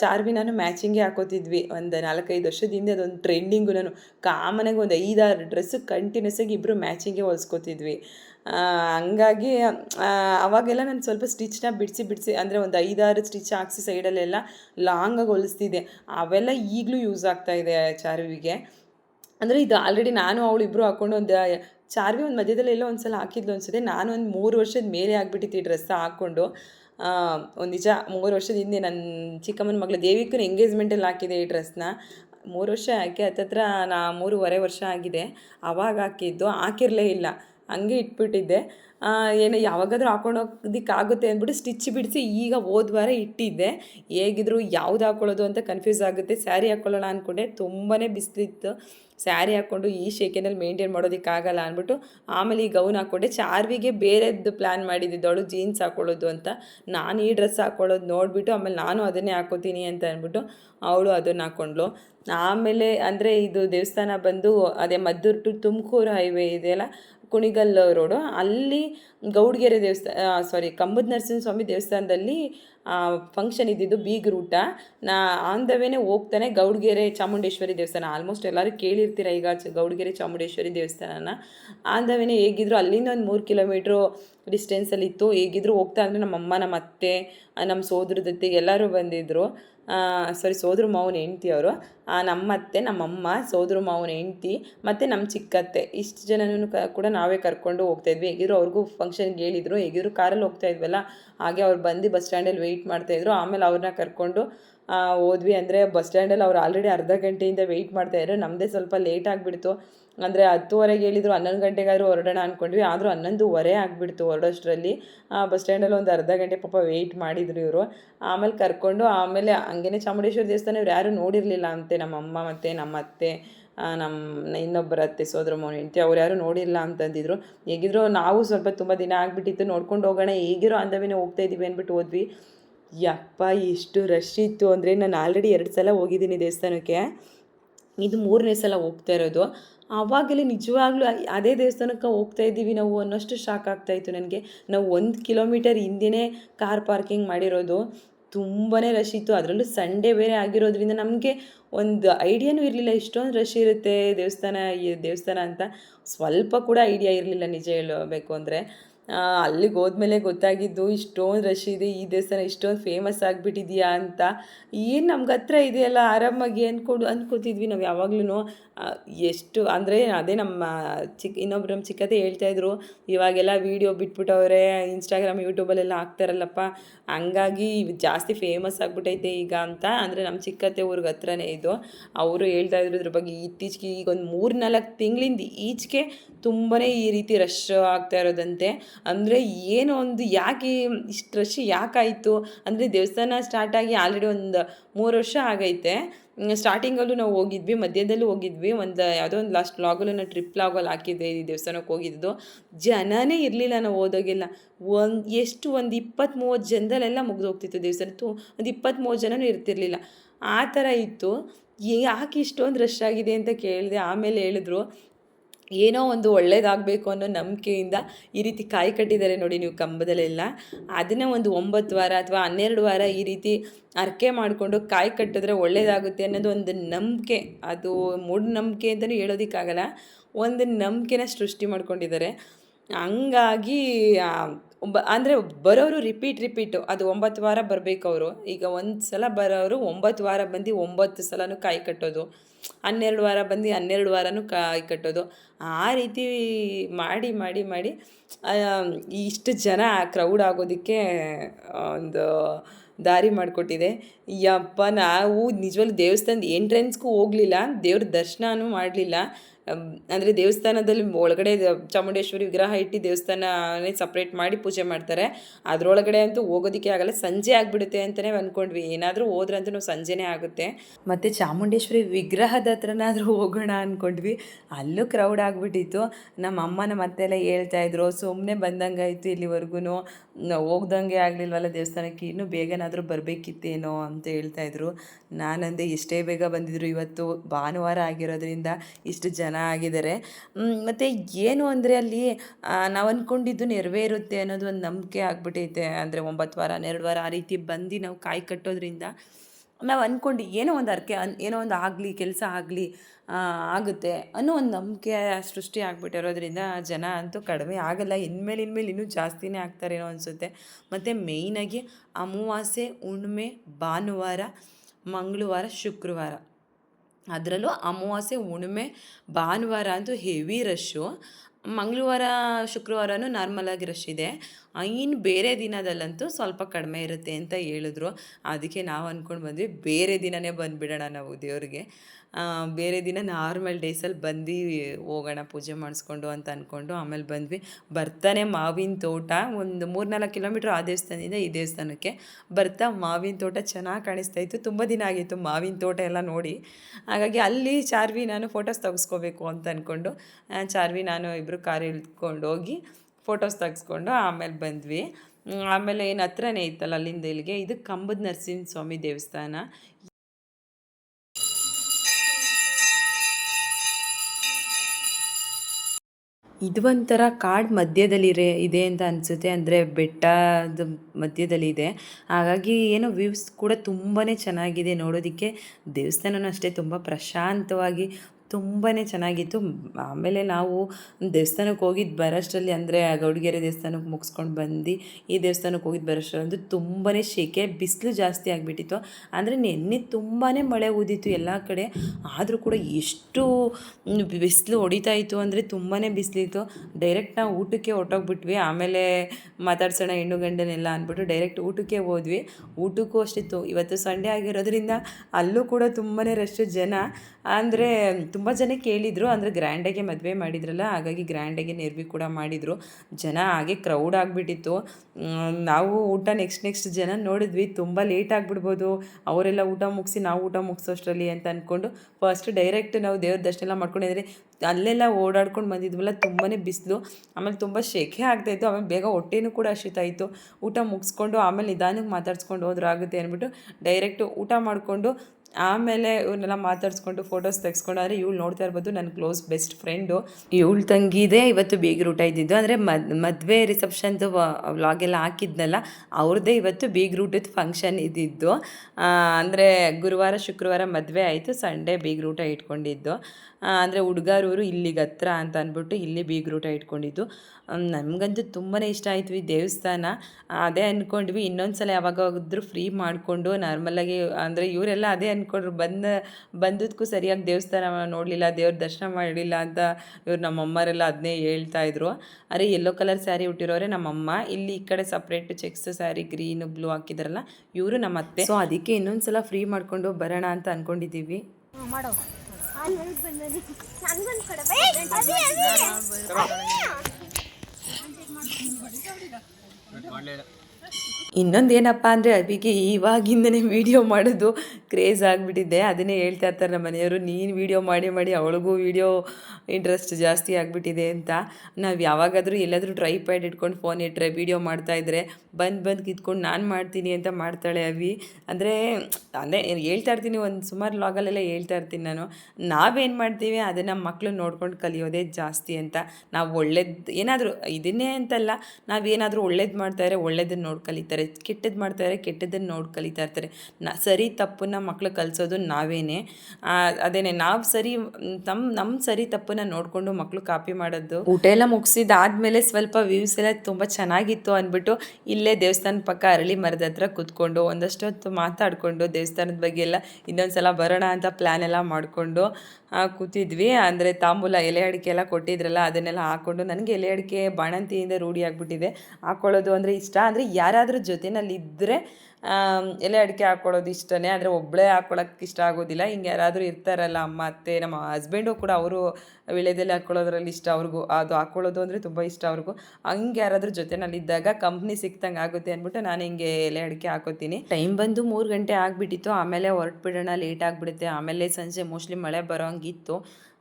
ಚಾರ್ವಿ ನಾನು ಮ್ಯಾಚಿಂಗೆ ಹಾಕೋತಿದ್ವಿ. ಒಂದು ನಾಲ್ಕೈದು ವರ್ಷದ ಹಿಂದೆ ಅದೊಂದು ಟ್ರೆಂಡಿಂಗು ನಾನು. ಕಾಮನಾಗಿ ಒಂದು ಐದಾರು ಡ್ರೆಸ್ಸು ಕಂಟಿನ್ಯೂಸ್ ಆಗಿ ಇಬ್ಬರು ಮ್ಯಾಚಿಂಗೇ ಹೊಲಿಸ್ಕೊತಿದ್ವಿ. ಹಂಗಾಗಿ ಅವಾಗೆಲ್ಲ ನಾನು ಸ್ವಲ್ಪ ಸ್ಟಿಚ್ನ ಬಿಡಿಸಿ ಬಿಡಿಸಿ, ಅಂದರೆ ಒಂದು ಐದಾರು ಸ್ಟಿಚ್ ಹಾಕ್ಸಿ ಸೈಡಲ್ಲೆಲ್ಲ ಲಾಂಗಾಗಿ ಹೊಲಿಸ್ತಿದ್ದೆ. ಅವೆಲ್ಲ ಈಗಲೂ ಯೂಸ್ ಆಗ್ತಾ ಇದೆ ಚಾರ್ವಿಗೆ. ಅಂದರೆ ಇದು ಆಲ್ರೆಡಿ ನಾನು ಅವಳು ಇಬ್ಬರು ಹಾಕ್ಕೊಂಡು ಒಂದು, ಚಾರ್ವಿ ಒಂದು ಮಧ್ಯದಲ್ಲಿ ಎಲ್ಲೋ ಒಂದು ಸಲ ಹಾಕಿದ್ಲು ಅನ್ಸುತ್ತೆ. ನಾನು ಒಂದು ಮೂರು ವರ್ಷದ ಮೇಲೆ ಆಗಿಬಿಟ್ಟಿತ್ತು ಈ ಡ್ರೆಸ್ ಹಾಕ್ಕೊಂಡು ಒಂದು ನಿಜ ಮೂರು ವರ್ಷದ ಹಿಂದೆ ನನ್ನ ಚಿಕ್ಕಮ್ಮನ ಮಗಳ ದೇವಿಕನ ಎಂಗೇಜ್ಮೆಂಟಲ್ಲಿ ಹಾಕಿದೆ ಈ ಡ್ರೆಸ್ನ ಮೂರು ವರ್ಷ ಹಾಕಿ ಹತ್ತತ್ರ ನಾ ಮೂರುವರೆ ವರ್ಷ ಆಗಿದೆ. ಆವಾಗ ಹಾಕಿದ್ದು. ಹಾಕಿರಲೇ ಇಲ್ಲ. ಹಂಗೆ ಇಟ್ಬಿಟ್ಟಿದ್ದೆ. ಏನು ಯಾವಾಗಾದರೂ ಯಾವಾಗಾದ್ರೂ ಹಾಕೊಂಡು ಹೋಗೋದಕ್ಕಾಗುತ್ತೆ ಅಂದ್ಬಿಟ್ಟು ಸ್ಟಿಚ್ ಬಿಡಿಸಿ ಈಗ ಹೋದ ವಾರ ಇಟ್ಟಿದ್ದೆ. ಹೇಗಿದ್ರು ಯಾವ್ದು ಹಾಕ್ಕೊಳ್ಳೋದು ಅಂತ ಕನ್ಫ್ಯೂಸ್ ಆಗುತ್ತೆ. ಸ್ಯಾರಿ ಹಾಕ್ಕೊಳ್ಳೋಣ ಅಂದ್ಕೊಂಡೆ ತುಂಬಾ ಬಿಸಿಲಿತ್ತು. ಸ್ಯಾರಿ ಹಾಕ್ಕೊಂಡು ಈ ಶೇಕೆನಲ್ಲಿ ಮೇಂಟೈನ್ ಮಾಡೋದಕ್ಕಾಗಲ್ಲ ಅಂದ್ಬಿಟ್ಟು ಆಮೇಲೆ ಈ ಗೌನ್ ಹಾಕ್ಕೊಂಡೆ. ಚಾರ್ವಿಗೆ ಬೇರೆದ್ದು ಪ್ಲ್ಯಾನ್ ಮಾಡಿದ್ದಿದ್ದು ಅವಳು ಜೀನ್ಸ್ ಹಾಕ್ಕೊಳ್ಳೋದು ಅಂತ. ನಾನು ಈ ಡ್ರೆಸ್ ಹಾಕ್ಕೊಳ್ಳೋದು ನೋಡಿಬಿಟ್ಟು ಆಮೇಲೆ ನಾನು ಅದನ್ನೇ ಹಾಕ್ಕೋತೀನಿ ಅಂತ ಅಂದ್ಬಿಟ್ಟು ಅವಳು ಅದನ್ನು ಹಾಕ್ಕೊಂಡ್ಳು ಆಮೇಲೆ ಅಂದರೆ ಇದು ದೇವಸ್ಥಾನ ಬಂದು ಅದೇ ಮದ್ದೂರು ಟು ತುಮಕೂರು ಹೈವೇ ಇದೆಯಲ್ಲ ಕುಣಿಗಲ್ ರೋಡು ಅಲ್ಲಿ ಗೌಡ್ಗೆರೆ ದೇವಸ್ಥಾನ ಸಾರಿ ಕಂಬದ ನರಸಿಂಹಸ್ವಾಮಿ ದೇವಸ್ಥಾನದಲ್ಲಿ ಫಂಕ್ಷನ್ ಇದ್ದಿದ್ದು ಬೀಗ್ ರೂಟ. ನಾ ಆನ್ ಹೋಗ್ತಾನೆ ಗೌಡ್ಗೆರೆ ಚಾಮುಂಡೇಶ್ವರಿ ದೇವಸ್ಥಾನ. ಆಲ್ಮೋಸ್ಟ್ ಎಲ್ಲರೂ ಕೇಳಿರ್ತೀರ ಈಗ ಗೌಡ್ಗೆರೆ ಚಾಮುಂಡೇಶ್ವರಿ ದೇವಸ್ಥಾನನ. ಆನ್ ದ ಹೇಗಿದ್ರು ಅಲ್ಲಿಂದ ಒಂದು ಮೂರು ಕಿಲೋಮೀಟ್ರು ಡಿಸ್ಟೆನ್ಸಲ್ಲಿ ಇತ್ತು. ಹೇಗಿದ್ರು ಹೋಗ್ತಾ ಅಂದರೆ ನಮ್ಮ ಅಮ್ಮ ನಮ್ಮ ಅತ್ತೆ ನಮ್ಮ ಸೋದರ ಜೊತೆಗೆ ಎಲ್ಲರೂ ಬಂದಿದ್ದರು ಸಾರಿ ಸೋದ್ರ ಮಾವನ ಹೆಂಡ್ತಿ ಅವರು. ನಮ್ಮ ಅತ್ತೆ ನಮ್ಮಮ್ಮ, ಸೋದ್ರ ಮಾವನ ಹೆಂಡ್ತಿ, ಮತ್ತು ನಮ್ಮ ಚಿಕ್ಕತ್ತೆ. ಇಷ್ಟು ಜನನೂ ಕೂಡ ನಾವೇ ಕರ್ಕೊಂಡು ಹೋಗ್ತಾಯಿದ್ವಿ ಹೇಗಿದ್ರು ಅವ್ರಿಗೂ ಫಂಕ್ಷನ್ಗೆ ಹೇಳಿದ್ರು. ಹೇಗಿದ್ರು ಕಾರಲ್ಲಿ ಹೋಗ್ತಾ ಇದ್ವಲ್ಲ, ಹಾಗೆ ಅವ್ರು ಬಂದು ಬಸ್ ಸ್ಟ್ಯಾಂಡಲ್ಲಿ ವೆಯ್ಟ್ ಮಾಡ್ತಾಯಿದ್ರು ಆಮೇಲೆ ಅವ್ರನ್ನ ಕರ್ಕೊಂಡು ಹೋದ್ವಿ. ಅಂದರೆ ಬಸ್ ಸ್ಟ್ಯಾಂಡಲ್ಲಿ ಅವ್ರು ಆಲ್ರೆಡಿ ಅರ್ಧ ಗಂಟೆಯಿಂದ ವೆಯ್ಟ್ ಮಾಡ್ತಾಯಿದ್ರು ನಮ್ಮದೇ ಸ್ವಲ್ಪ ಲೇಟ್ ಆಗಿಬಿಡ್ತು. ಅಂದರೆ ಹತ್ತುವರೆಗೆ ಹೇಳಿದ್ರು, ಹನ್ನೊಂದು ಗಂಟೆಗಾದ್ರೂ ಹೊರಡೋಣ ಅಂದ್ಕೊಂಡ್ವಿ ಆದರೂ ಹನ್ನೊಂದುವರೆ ಆಗಿಬಿಡ್ತು ಹೊರಡೋಷ್ಟರಲ್ಲಿ. ಬಸ್ ಸ್ಟ್ಯಾಂಡಲ್ಲಿ ಒಂದು ಅರ್ಧ ಗಂಟೆ ಪಾಪ ವೆಯ್ಟ್ ಮಾಡಿದ್ರು ಇವರು. ಆಮೇಲೆ ಕರ್ಕೊಂಡು ಆಮೇಲೆ ಹಂಗೇನೆ ಚಾಮುಂಡೇಶ್ವರಿ ದೇವಸ್ಥಾನ ಇವ್ರು ಯಾರೂ ನೋಡಿರಲಿಲ್ಲ ಅಂತೆ. ನಮ್ಮ ಅಮ್ಮ ಮತ್ತು ನಮ್ಮ ಅತ್ತೆ ನಮ್ಮ ಇನ್ನೊಬ್ಬರ ಅತ್ತೆ ಸೋದರ ಮೋನ ಹೆಂಡತಿ ಅವ್ರು ಯಾರು ನೋಡಿಲ್ಲ ಅಂತಂದಿದ್ರು. ಹೇಗಿದ್ರು ನಾವು ಸ್ವಲ್ಪ ತುಂಬ ದಿನ ಆಗಿಬಿಟ್ಟಿತ್ತು. ನೋಡ್ಕೊಂಡು ಹೋಗೋಣ, ಹೇಗಿರೋ ಅಂದವೇನೆ ಹೋಗ್ತಾ ಇದ್ದೀವಿ ಅಂದ್ಬಿಟ್ಟು ಹೋದ್ವಿ. ಯಪ್ಪ, ಇಷ್ಟು ರಶ್ ಇತ್ತು ಅಂದರೆ ನಾನು ಆಲ್ರೆಡಿ ಎರಡು ಸಲ ಹೋಗಿದ್ದೀನಿ ದೇವಸ್ಥಾನಕ್ಕೆ. ಇದು ಮೂರನೇ ಸಲ ಹೋಗ್ತಾ ಇರೋದು. ಆವಾಗಲೇ ನಿಜವಾಗ್ಲೂ ಅದೇ ದೇವಸ್ಥಾನಕ್ಕೆ ಹೋಗ್ತಾ ಇದ್ದೀವಿ ನಾವು ಅನ್ನೋಷ್ಟು ಶಾಕ್ ಆಗ್ತಾಯಿತ್ತು ನನಗೆ. ನಾವು ಒಂದು ಕಿಲೋಮೀಟರ್ ಹಿಂದೆನೇ ಕಾರ್ ಪಾರ್ಕಿಂಗ್ ಮಾಡಿರೋದು. ತುಂಬಾ ರಶ್ ಇತ್ತು. ಅದರಲ್ಲೂ ಸಂಡೇ ಬೇರೆ ಆಗಿರೋದ್ರಿಂದ ನಮಗೆ ಒಂದು ಐಡಿಯಾನೂ ಇರಲಿಲ್ಲ. ಇಷ್ಟೊಂದು ರಶ್ ಇರುತ್ತೆ ದೇವಸ್ಥಾನ ದೇವಸ್ಥಾನ ಅಂತ. ಸ್ವಲ್ಪ ಕೂಡ ಐಡಿಯಾ ಇರಲಿಲ್ಲ ನಿಜ ಹೇಳಬೇಕು ಅಂದರೆ. ಅಲ್ಲಿಗೆ ಹೋದ್ಮೇಲೆ ಗೊತ್ತಾಗಿದ್ದು ಇಷ್ಟೊಂದು ರಶ್ ಇದೆ. ಈ ದೇವಸ್ಥಾನ ಇಷ್ಟೊಂದು ಫೇಮಸ್ ಆಗಿಬಿಟ್ಟಿದೆಯಾ ಅಂತ. ಏನು ನಮ್ಗೆ ಹತ್ರ ಇದೆಯಲ್ಲ? ಆರಾಮಾಗಿ ಅಂದ್ಕೊಂಡು ಅಂದ್ಕೋತಿದ್ವಿ ನಾವು ಯಾವಾಗ್ಲೂ ಎಷ್ಟು ಅಂದರೆ ಅದೇ ನಮ್ಮ ಚಿಕ್ಕ ಇನ್ನೊಬ್ರು ನಮ್ಮ ಚಿಕ್ಕತ್ತೆ ಹೇಳ್ತಾಯಿದ್ರು ಇವಾಗೆಲ್ಲ ವೀಡಿಯೋ ಬಿಟ್ಬಿಟ್ಟವ್ರೆ ಇನ್ಸ್ಟಾಗ್ರಾಮ್ ಯೂಟ್ಯೂಬಲ್ಲೆಲ್ಲ ಹಾಕ್ತಾರಲ್ಲಪ್ಪ, ಹಂಗಾಗಿ ಜಾಸ್ತಿ ಫೇಮಸ್ ಆಗಿಬಿಟ್ಟೈತೆ ಈಗ ಅಂತ ಅಂದರೆ ನಮ್ಮ ಚಿಕ್ಕತ್ತೆ ಊರಿಗೆ ಹತ್ರನೇ ಇದು. ಅವರು ಹೇಳ್ತಾ ಇದ್ರು ಇದ್ರ ಬಗ್ಗೆ ಇತ್ತೀಚೆಗೆ ಈಗ ಒಂದು ಮೂರು ನಾಲ್ಕು ತಿಂಗಳಿಂದ ಈಚೆಗೆ ತುಂಬಾ ಈ ರೀತಿ ರಶ್ ಆಗ್ತಾ ಇರೋದಂತೆ. ಅಂದರೆ ಏನೋ ಒಂದು ಯಾಕೆ ಇಷ್ಟು ರಶ್ ಯಾಕಾಯಿತು ಅಂದರೆ ದೇವಸ್ಥಾನ ಸ್ಟಾರ್ಟ್ ಆಗಿ ಆಲ್ರೆಡಿ ಒಂದು ಮೂರು ವರ್ಷ ಆಗೈತೆ. ಸ್ಟಾರ್ಟಿಂಗಲ್ಲೂ ನಾವು ಹೋಗಿದ್ವಿ, ಮಧ್ಯದಲ್ಲೂ ಹೋಗಿದ್ವಿ. ಒಂದು, ಯಾವುದೋ ಒಂದು ಲಾಸ್ಟ್ ಲಾಗಲ್ಲೂ ನಾನು ಟ್ರಿಪ್ ಲಾಗಲ್ಲಿ ಹಾಕಿದ್ದೆ ಈ ದೇವಸ್ಥಾನಕ್ಕೆ ಹೋಗಿದ್ದು. ಜನನೇ ಇರಲಿಲ್ಲ ನಾವು ಹೋದಾಗೆಲ್ಲ. ಒಂದು, ಎಷ್ಟು ಒಂದು ಇಪ್ಪತ್ತು ಮೂವತ್ತು ಜನದಲ್ಲೆಲ್ಲ ಮುಗಿದೋಗ್ತಿತ್ತು ದೇವಸ್ಥಾನ. ತು, ಒಂದು ಇಪ್ಪತ್ತು ಮೂವತ್ತು ಜನನೂ ಇರ್ತಿರ್ಲಿಲ್ಲ. ಆ ಥರ ಇತ್ತು. ಯಾಕೆ ಇಷ್ಟೊಂದು ರಶ್ ಆಗಿದೆ ಅಂತ ಕೇಳಿದೆ, ಆಮೇಲೆ ಹೇಳಿದ್ರು. ಏನೋ ಒಂದು ಒಳ್ಳೇದಾಗಬೇಕು ಅನ್ನೋ ನಂಬಿಕೆಯಿಂದ ಈ ರೀತಿ ಕಾಯಿ ಕಟ್ಟಿದ್ದಾರೆ ನೋಡಿ ನೀವು ಕಂಬದಲ್ಲೆಲ್ಲ. ಅದನ್ನೇ ಒಂದು ಒಂಬತ್ತು ವಾರ ಅಥವಾ ಹನ್ನೆರಡು ವಾರ ಈ ರೀತಿ ಅರ್ಕೆ ಮಾಡಿಕೊಂಡು ಕಾಯಿ ಕಟ್ಟಿದ್ರೆ ಒಳ್ಳೇದಾಗುತ್ತೆ ಅನ್ನೋದು ಒಂದು ನಂಬಿಕೆ. ಅದು ಮೂಢನಂಬಿಕೆ ಅಂತಲೂ ಹೇಳೋದಕ್ಕಾಗಲ್ಲ. ಒಂದು ನಂಬಿಕೆನ ಸೃಷ್ಟಿ ಮಾಡ್ಕೊಂಡಿದ್ದಾರೆ. ಹಂಗಾಗಿ ಒಬ್ಬ, ಅಂದರೆ ಬರೋರು ರಿಪೀಟ್ ರಿಪೀಟು ಅದು ಒಂಬತ್ತು ವಾರ ಬರಬೇಕು ಅವರು. ಈಗ ಒಂದು ಸಲ ಬರೋರು ಒಂಬತ್ತು ವಾರ ಬಂದು ಒಂಬತ್ತು ಸಲನೂ ಕಾಯಿ ಕಟ್ಟೋದು. ಹನ್ನೆರಡು ವಾರ ಬಂದು ಹನ್ನೆರಡು ವಾರನೂ ಕಾಯಿ ಕಟ್ಟೋದು. ಆ ರೀತಿ ಮಾಡಿ ಮಾಡಿ ಮಾಡಿ ಇಷ್ಟು ಜನ ಕ್ರೌಡ್ ಆಗೋದಕ್ಕೆ ಒಂದು ದಾರಿ ಮಾಡಿಕೊಟ್ಟಿದೆ. ಯಪ್ಪ, ನಾವು ನಿಜವಾಗ್ಲೂ ದೇವಸ್ಥಾನದ ಎಂಟ್ರೆನ್ಸ್ಗೂ ಹೋಗಲಿಲ್ಲ, ದೇವ್ರ ದರ್ಶನನೂ ಮಾಡಲಿಲ್ಲ. ಅಂದರೆ ದೇವಸ್ಥಾನದಲ್ಲಿ ಒಳಗಡೆ ಚಾಮುಂಡೇಶ್ವರಿ ವಿಗ್ರಹ ಇಟ್ಟು ದೇವಸ್ಥಾನನೇ ಸಪ್ರೇಟ್ ಮಾಡಿ ಪೂಜೆ ಮಾಡ್ತಾರೆ. ಅದರೊಳಗಡೆ ಅಂತೂ ಹೋಗೋದಕ್ಕೆ ಆಗಲ್ಲ, ಸಂಜೆ ಆಗಿಬಿಡುತ್ತೆ ಅಂತಲೇ ಅಂದ್ಕೊಂಡ್ವಿ ಏನಾದರೂ ಹೋದ್ರಂತೂ ನಾವು ಸಂಜೆನೇ ಆಗುತ್ತೆ. ಮತ್ತು ಚಾಮುಂಡೇಶ್ವರಿ ವಿಗ್ರಹದ ಹತ್ರನಾದರೂ ಹೋಗೋಣ ಅಂದ್ಕೊಂಡ್ವಿ ಅಲ್ಲೂ ಕ್ರೌಡ್ ಆಗಿಬಿಟ್ಟಿತ್ತು. ನಮ್ಮ ಅಮ್ಮ ನಮ್ಮ ಹೇಳ್ತಾ ಇದ್ರು ಸುಮ್ಮನೆ ಬಂದಂಗಾಯಿತು ಇಲ್ಲಿವರೆಗೂ ಹೋಗ್ದಂಗೆ ಆಗಲಿಲ್ವಲ್ಲ ದೇವಸ್ಥಾನಕ್ಕೆ? ಇನ್ನೂ ಬೇಗನಾದರೂ ಬರಬೇಕಿತ್ತೇನೋ ಅಂತ ಹೇಳ್ತಾ ಇದ್ರು. ನಾನಂದೆ ಎಷ್ಟೇ ಬೇಗ ಬಂದಿದ್ರು ಇವತ್ತು ಭಾನುವಾರ ಆಗಿರೋದ್ರಿಂದ ಇಷ್ಟು ಜನ ಆಗಿದ್ದಾರೆ. ಮತ್ತು ಏನು ಅಂದರೆ ಅಲ್ಲಿ ನಾವು ಅಂದ್ಕೊಂಡಿದ್ದು ನೆರವೇರುತ್ತೆ ಅನ್ನೋದು ಒಂದು ನಂಬಿಕೆ ಆಗ್ಬಿಟ್ಟೈತೆ ಅಂದರೆ ಒಂಬತ್ತು ವಾರ ಹನ್ನೆರಡು ವಾರ ಆ ರೀತಿ ಬಂದು ನಾವು ಕಾಯಿ ಕಟ್ಟೋದ್ರಿಂದ ನಾವು ಅಂದ್ಕೊಂಡು ಏನೋ ಒಂದು ಅರ್ಕೆ ಅನ್, ಏನೋ ಒಂದು ಆಗಲಿ, ಕೆಲಸ ಆಗಲಿ ಆಗುತ್ತೆ ಅನ್ನೋ ಒಂದು ನಂಬಿಕೆ ಸೃಷ್ಟಿ ಆಗಿಬಿಟ್ಟಿರೋದ್ರಿಂದ ಜನ ಅಂತೂ ಕಡಿಮೆ ಆಗಲ್ಲ. ಇನ್ಮೇಲೆ ಇನ್ಮೇಲೆ ಇನ್ನೂ ಜಾಸ್ತಿನೇ ಆಗ್ತಾರೇನೋ ಅನಿಸುತ್ತೆ. ಮತ್ತು ಮೇಯ್ನಾಗಿ ಅಮಾವಾಸ್ಯೆ, ಹುಣ್ಣಿಮೆ, ಭಾನುವಾರ, ಮಂಗಳವಾರ, ಶುಕ್ರವಾರ. ಅದರಲ್ಲೂ ಅಮಾವಾಸ್ಯೆ, ಹುಣ್ಣಿಮೆ, ಭಾನುವಾರ ಅಂತೂ ಹೆವಿ ರಶ್ಶು ಮಂಗಳವಾರ, ಶುಕ್ರವಾರನೂ ನಾರ್ಮಲಾಗಿ ರಶ್ ಇದೆ. ಇನ್ನು ಬೇರೆ ದಿನದಲ್ಲಂತೂ ಸ್ವಲ್ಪ ಕಡಿಮೆ ಇರುತ್ತೆ ಅಂತ ಹೇಳಿದ್ರು. ಅದಕ್ಕೆ ನಾವು ಅಂದ್ಕೊಂಡು ಬಂದ್ವಿ, ಬೇರೆ ದಿನವೇ ಬಂದುಬಿಡೋಣ ನಾವು ದೇವ್ರಿಗೆ. ಬೇರೆ ದಿನ ನಾರ್ಮಲ್ ಡೇಸಲ್ಲಿ ಬಂದು ಹೋಗೋಣ, ಪೂಜೆ ಮಾಡಿಸ್ಕೊಂಡು ಅಂತ ಅಂದ್ಕೊಂಡು ಆಮೇಲೆ ಬಂದ್ವಿ. ಬರ್ತಾನೆ ಮಾವಿನ ತೋಟ, ಒಂದು ಮೂರ್ನಾಲ್ಕು ಕಿಲೋಮೀಟ್ರ್ ಆ ದೇವಸ್ಥಾನದಿಂದ ಈ ದೇವಸ್ಥಾನಕ್ಕೆ. ಬರ್ತಾ ಮಾವಿನ ತೋಟ ಚೆನ್ನಾಗಿ ಕಾಣಿಸ್ತಾ ಇತ್ತು. ತುಂಬ ದಿನ ಆಗಿತ್ತು ಮಾವಿನ ತೋಟ ಎಲ್ಲ ನೋಡಿ. ಹಾಗಾಗಿ ಅಲ್ಲಿ ಚಾರ್ವಿ ನಾನು ಫೋಟೋಸ್ ತೆಗೆಸ್ಕೋಬೇಕು ಅಂತ ಅಂದ್ಕೊಂಡು ಚಾರ್ವಿ ನಾನು ಇಬ್ಬರು ಕಾರ್ ಇಳ್ಕೊಂಡು ಹೋಗಿ ಫೋಟೋಸ್ ತೆಗೆಸ್ಕೊಂಡು ಆಮೇಲೆ ಬಂದ್ವಿ. ಆಮೇಲೆ ಏನು ಹತ್ರನೇ ಇತ್ತಲ್ಲ ಅಲ್ಲಿಂದ ಇಲ್ಲಿಗೆ? ಇದು ಕಂಬದ ನರಸಿಂಹ ಸ್ವಾಮಿ ದೇವಸ್ಥಾನ. ಇದು ಒಂಥರ ಕಾಡು ಮಧ್ಯದಲ್ಲಿರೆ ಇದೆ ಅಂತ ಅನಿಸುತ್ತೆ. ಅಂದರೆ ಬೆಟ್ಟದ ಮಧ್ಯದಲ್ಲಿ ಇದೆ ಹಾಗಾಗಿ ಏನೋ ವ್ಯೂಸ್ ಕೂಡ ತುಂಬಾ ಚೆನ್ನಾಗಿದೆ ನೋಡೋದಕ್ಕೆ. ದೇವಸ್ಥಾನನೂ ಅಷ್ಟೇ ತುಂಬ ಪ್ರಶಾಂತವಾಗಿ ತುಂಬಾ ಚೆನ್ನಾಗಿತ್ತು. ಆಮೇಲೆ ನಾವು ದೇವಸ್ಥಾನಕ್ಕೆ ಹೋಗಿದ್ದು ಬರೋಷ್ಟರಲ್ಲಿ ಅಂದರೆ ಗೌಡಗೆರೆ ದೇವಸ್ಥಾನಕ್ಕೆ ಮುಗಿಸ್ಕೊಂಡು ಬಂದು ಈ ದೇವಸ್ಥಾನಕ್ಕೆ ಹೋಗಿದ್ದು ಬರೋಷ್ಟರಲ್ಲಿ ತುಂಬಾ ಸೆಕೆ ಬಿಸಿಲು ಜಾಸ್ತಿ ಆಗಿಬಿಟ್ಟಿತ್ತು. ಅಂದರೆ ನಿನ್ನೆ ತುಂಬಾ ಮಳೆ ಊದಿತ್ತು ಎಲ್ಲ ಕಡೆ. ಆದರೂ ಕೂಡ ಎಷ್ಟು ಬಿಸಿಲು ಹೊಡಿತಾ ಇತ್ತು ಅಂದರೆ ತುಂಬಾ ಬಿಸಿಲಿತ್ತು. ಡೈರೆಕ್ಟ್ ನಾವು ಊಟಕ್ಕೆ ಹೊಟ್ಟೋಗ್ಬಿಟ್ವಿ ಆಮೇಲೆ ಮಾತಾಡ್ಸೋಣ ಹೆಣ್ಣು ಗಂಡನೆಲ್ಲ ಅಂದ್ಬಿಟ್ಟು ಡೈರೆಕ್ಟ್ ಊಟಕ್ಕೆ ಹೋದ್ವಿ. ಊಟಕ್ಕೂ ಅಷ್ಟಿತ್ತು ಇವತ್ತು ಸಂಡೇ ಆಗಿರೋದ್ರಿಂದ ಅಲ್ಲೂ ಕೂಡ ತುಂಬಾ ರಷ್ಟು ಜನ. ಅಂದರೆ ತುಂಬ ಜನ ಕೇಳಿದರು, ಅಂದರೆ ಗ್ರ್ಯಾಂಡಾಗೆ ಮದುವೆ ಮಾಡಿದ್ರಲ್ಲ, ಹಾಗಾಗಿ ಗ್ರ್ಯಾಂಡಾಗೆ ನೆರವಿ ಕೂಡ ಮಾಡಿದರು. ಜನ ಹಾಗೆ ಕ್ರೌಡ್ ಆಗಿಬಿಟ್ಟಿತ್ತು. ನಾವು ಊಟ ನೆಕ್ಸ್ಟ್ ನೆಕ್ಸ್ಟ್ ಜನ ನೋಡಿದ್ವಿ, ತುಂಬ ಲೇಟ್ ಆಗಿಬಿಡ್ಬೋದು. ಅವರೆಲ್ಲ ಊಟ ಮುಗಿಸಿ, ನಾವು ಊಟ ಮುಗಿಸೋಷ್ಟರಲ್ಲಿ ಅಂತ ಅಂದ್ಕೊಂಡು ಫಸ್ಟ್ ಡೈರೆಕ್ಟ್ ನಾವು ದೇವ್ರ ದರ್ಶನ ಎಲ್ಲ ಮಾಡ್ಕೊಂಡಿದ್ರೆ ಅಲ್ಲೆಲ್ಲ ಓಡಾಡ್ಕೊಂಡು ಬಂದಿದ್ವಲ್ಲ ತುಂಬಾ ಬಿಸಿಲು. ಆಮೇಲೆ ತುಂಬ ಶೆಕೆ ಆಗ್ತಾಯಿತ್ತು ಆಮೇಲೆ ಬೇಗ ಹೊಟ್ಟೆನೂ ಕೂಡ ಇತ್ತು. ಊಟ ಮುಗಿಸ್ಕೊಂಡು ಆಮೇಲೆ ನಿಧಾನಕ್ಕೆ ಮಾತಾಡ್ಸ್ಕೊಂಡು ಹೋದ್ರಾಗುತ್ತೆ ಅಂದ್ಬಿಟ್ಟು ಡೈರೆಕ್ಟ್ ಊಟ ಮಾಡಿಕೊಂಡು ಆಮೇಲೆ ಇವ್ರನ್ನೆಲ್ಲ ಮಾತಾಡಿಸ್ಕೊಂಡು ಫೋಟೋಸ್ ತೆಗೆಸ್ಕೊಂಡು ಅಂದರೆ ಇವಳು ನೋಡ್ತಾ ಇರ್ಬೋದು ನನ್ನ ಕ್ಲೋಸ್ ಬೆಸ್ಟ್ ಫ್ರೆಂಡು ಇವಳು ತಂಗಿದೆ ಇವತ್ತು ಬೀಗ್ರ ಊಟ ಇದ್ದಿದ್ದು. ಅಂದರೆ ಮದ್, ಮದುವೆ ರಿಸೆಪ್ಷನ್ದು ವ್ಲಾಗೆಲ್ಲ ಹಾಕಿದ್ನಲ್ಲ ಅವ್ರದ್ದೇ ಇವತ್ತು ಬೀಗ್ರ ಊಟದ ಫಂಕ್ಷನ್ ಇದ್ದಿದ್ದು. ಅಂದರೆ ಗುರುವಾರ, ಶುಕ್ರವಾರ ಮದುವೆ ಆಯಿತು ಸಂಡೇ ಬೀಗ್ರ ಊಟ ಇಟ್ಕೊಂಡಿದ್ದು. ಅಂದರೆ ಹುಡುಗರೂರು ಇಲ್ಲಿಗೆ ಹತ್ರ ಅಂತ ಅಂದ್ಬಿಟ್ಟು ಇಲ್ಲಿ ಬೀಗ್ರೂಟ ಇಟ್ಕೊಂಡಿದ್ದು. ನಮಗಂತೂ ತುಂಬಾ ಇಷ್ಟ ಆಯಿತು ಈ ದೇವಸ್ಥಾನ. ಅದೇ ಅಂದ್ಕೊಂಡ್ವಿ ಇನ್ನೊಂದು ಸಲ ಯಾವಾಗಾದ್ರೂ ಫ್ರೀ ಮಾಡಿಕೊಂಡು ನಾರ್ಮಲಾಗಿ ಅಂದರೆ ಇವರೆಲ್ಲ ಅದೇ ಅಂದ್ಕೊಂಡ್ರು ಬಂದ ಬಂದದಕ್ಕೂ ಸರಿಯಾಗಿ ದೇವಸ್ಥಾನ ನೋಡಲಿಲ್ಲ ದೇವ್ರ ದರ್ಶನ ಮಾಡಲಿಲ್ಲ ಅಂತ ಇವ್ರು ನಮ್ಮಮ್ಮರೆಲ್ಲ ಅದನ್ನೇ ಹೇಳ್ತಾ ಇದ್ರು. ಅರೆ ಯೆಲ್ಲೋ ಕಲರ್ ಸ್ಯಾರಿ ಉಟ್ಟಿರೋರೆ ನಮ್ಮಮ್ಮ. ಇಲ್ಲಿ ಈ ಕಡೆ separate checks sari green blue ಹಾಕಿದಾರಲ್ಲ ಇವರು ನಮ್ಮ ಅತ್ತೆ. ಸೊ ಅದಕ್ಕೆ ಇನ್ನೊಂದು ಸಲ ಫ್ರೀ ಮಾಡಿಕೊಂಡು ಬರೋಣ ಅಂತ ಅಂದ್ಕೊಂಡಿದ್ದೀವಿ ಮಾಡೋ. ಇನ್ನೊಂದು ಏನಪ್ಪ ಅಂದರೆ ಅಭಿಗೆ ಇವಾಗಿಂದನೇ ವೀಡಿಯೋ ಮಾಡೋದು ಕ್ರೇಜ್ ಆಗಿಬಿಟ್ಟಿದ್ದೆ ಅದನ್ನೇ ಹೇಳ್ತಾ ಇರ್ತಾರೆ ನಮ್ಮ ಮನೆಯವರು, ನೀನು ವೀಡಿಯೋ ಮಾಡಿ ಮಾಡಿ ಅವಳಿಗೂ ವೀಡಿಯೋ ಇಂಟ್ರೆಸ್ಟ್ ಜಾಸ್ತಿ ಆಗಿಬಿಟ್ಟಿದೆ ಅಂತ. ನಾವು ಯಾವಾಗಾದರೂ ಎಲ್ಲಾದರೂ ಟ್ರೈ ಪ್ಯಾಡ್ ಇಟ್ಕೊಂಡು ಫೋನ್ ಇಟ್ಟರೆ ವೀಡಿಯೋ ಮಾಡ್ತಾಯಿದ್ರೆ ಬಂದು ಬಂದು ಕಿತ್ಕೊಂಡು ನಾನು ಮಾಡ್ತೀನಿ ಅಂತ ಮಾಡ್ತಾಳೆ ಅವಿ ಅಂದರೆ ಅಂದರೆ ಹೇಳ್ತಾ ಇರ್ತೀನಿ, ಒಂದು ಸುಮಾರು ಲಾಗಲ್ಲೆಲ್ಲ ಹೇಳ್ತಾ ಇರ್ತೀನಿ ನಾನು. ನಾವೇನು ಮಾಡ್ತೀವಿ, ಅದನ್ನು ಮಕ್ಕಳು ನೋಡ್ಕೊಂಡು ಕಲಿಯೋದೇ ಜಾಸ್ತಿ ಅಂತ. ನಾವು ಒಳ್ಳೇದು ಏನಾದರೂ, ಇದನ್ನೇ ಅಂತಲ್ಲ ನಾವೇನಾದರೂ ಒಳ್ಳೇದು ಮಾಡ್ತಾಯಿದ್ರೆ ಒಳ್ಳೇದನ್ನು ನೋಡಿ ಕಲಿತಾರೆ ಕೆಟ್ಟದ್ದು ಮಾಡ್ತಾಯಿದ್ರೆ ಕೆಟ್ಟದ್ದನ್ನು ನೋಡಿ ಕಲಿತಾ ಇರ್ತಾರೆ. ನ, ಸರಿ ತಪ್ಪನ್ನು ಮಕ್ಳು ಕಲಿಸೋದು ನಾವೇನೆ. ಅದೇನೆ, ನಾವು ಸರಿ ತಮ್ಮ ನಮ್ಮ ಸರಿ ತಪ್ಪನ್ನು ನೋಡಿಕೊಂಡು ಮಕ್ಕಳು ಕಾಪಿ ಮಾಡೋದು. ಊಟ ಎಲ್ಲ ಮುಗಿಸಿದಾದ್ಮೇಲೆ ಸ್ವಲ್ಪ ವ್ಯೂಸ್ ಎಲ್ಲ ತುಂಬ ಚೆನ್ನಾಗಿತ್ತು ಅಂದ್ಬಿಟ್ಟು ಇಲ್ಲೇ ದೇವಸ್ಥಾನ ಪಕ್ಕ ಅರಳಿ ಮರದ ಹತ್ರ ಕೂತ್ಕೊಂಡು ಒಂದಷ್ಟು ಹೊತ್ತು ಮಾತಾಡಿಕೊಂಡು ದೇವಸ್ಥಾನದ ಬಗ್ಗೆ ಎಲ್ಲ ಇನ್ನೊಂದು ಸಲ ಬರೋಣ ಅಂತ ಪ್ಲ್ಯಾನ್ ಎಲ್ಲ ಮಾಡಿಕೊಂಡು ಕೂತಿದ್ವಿ. ಅಂದರೆ ತಾಂಬೂಲ ಎಲೆ ಅಡಿಕೆ ಎಲ್ಲ ಕೊಟ್ಟಿದ್ರಲ್ಲ, ಅದನ್ನೆಲ್ಲ ಹಾಕ್ಕೊಂಡು ನನಗೆ ಎಲೆ ಅಡಿಕೆ ಬಾಣಂತಿಯಿಂದ ರೂಢಿಯಾಗ್ಬಿಟ್ಟಿದೆ ಹಾಕ್ಕೊಳ್ಳೋದು ಅಂದರೆ ಇಷ್ಟ. ಅಂದರೆ ಯಾರಾದರೂ ಜೊತೆನಲ್ಲಿದ್ದರೆ ಎಲೆ ಅಡಿಕೆ ಹಾಕ್ಕೊಳ್ಳೋದು ಇಷ್ಟನೇ, ಆದರೆ ಒಬ್ಬಳೇ ಹಾಕ್ಕೊಳ್ಳೋಕ್ಕೆ ಇಷ್ಟ ಆಗೋದಿಲ್ಲ. ಹಿಂಗೆ ಯಾರಾದರೂ ಇರ್ತಾರಲ್ಲ ಅಮ್ಮ, ಅತ್ತೆ, ನಮ್ಮ ಹಸ್ಬೆಂಡು ಕೂಡ ಅವರು ವಿಳೆದೆಲೆ ಹಾಕ್ಕೊಳ್ಳೋದ್ರಲ್ಲಿ ಇಷ್ಟ ಅವ್ರಿಗೂ, ಅದು ಹಾಕ್ಕೊಳ್ಳೋದು ಅಂದರೆ ತುಂಬ ಇಷ್ಟ ಅವ್ರಿಗೂ. ಹಂಗೆ ಯಾರಾದರೂ ಜೊತೆನಲ್ಲಿದ್ದಾಗ ಕಂಪ್ನಿ ಸಿಕ್ತಂಗೆ ಆಗುತ್ತೆ ಅಂದ್ಬಿಟ್ಟು ನಾನು ಹಿಂಗೆ ಎಲೆ ಅಡಿಕೆ ಹಾಕೋತೀನಿ. ಟೈಮ್ ಬಂದು ಮೂರು ಗಂಟೆ ಆಗಿಬಿಟ್ಟಿತ್ತು, ಆಮೇಲೆ ಹೊರಟ್ಬಿಡೋಣ ಲೇಟ್ ಆಗಿಬಿಡುತ್ತೆ. ಆಮೇಲೆ ಸಂಜೆ ಮೋಸ್ಟ್ಲಿ ಮಳೆ ಬರೋ ಹಂಗಿತ್ತು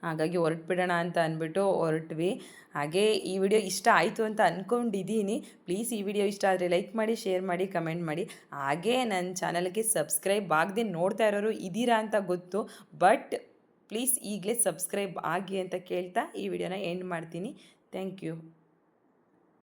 ಹಾಗಾಗಿ ಹೊರಟ್ಬಿಡೋಣ ಅಂತ ಅಂದ್ಬಿಟ್ಟು ಹೊರಟ್ವಿ. ಹಾಗೆ ಈ ವಿಡಿಯೋ ಇಷ್ಟ ಆಯಿತು ಅಂತ ಅಂದ್ಕೊಂಡಿದ್ದೀನಿ ಪ್ಲೀಸ್ ಈ ವಿಡಿಯೋ ಇಷ್ಟ ಆದರೆ ಲೈಕ್ ಮಾಡಿ, ಶೇರ್ ಮಾಡಿ, ಕಮೆಂಟ್ ಮಾಡಿ. ಹಾಗೆ ನನ್ನ ಚಾನಲ್ಗೆ ಸಬ್ಸ್ಕ್ರೈಬ್ ಆಗದೆ ನೋಡ್ತಾ ಇರೋರು ಇದ್ದೀರಾ ಅಂತ ಗೊತ್ತು. ಬಟ್ ಪ್ಲೀಸ್ ಈಗಲೇ ಸಬ್ಸ್ಕ್ರೈಬ್ ಆಗಿ ಅಂತ ಕೇಳ್ತಾ ಈ ವಿಡಿಯೋನ ಎಂಡ್ ಮಾಡ್ತೀನಿ. Thank you.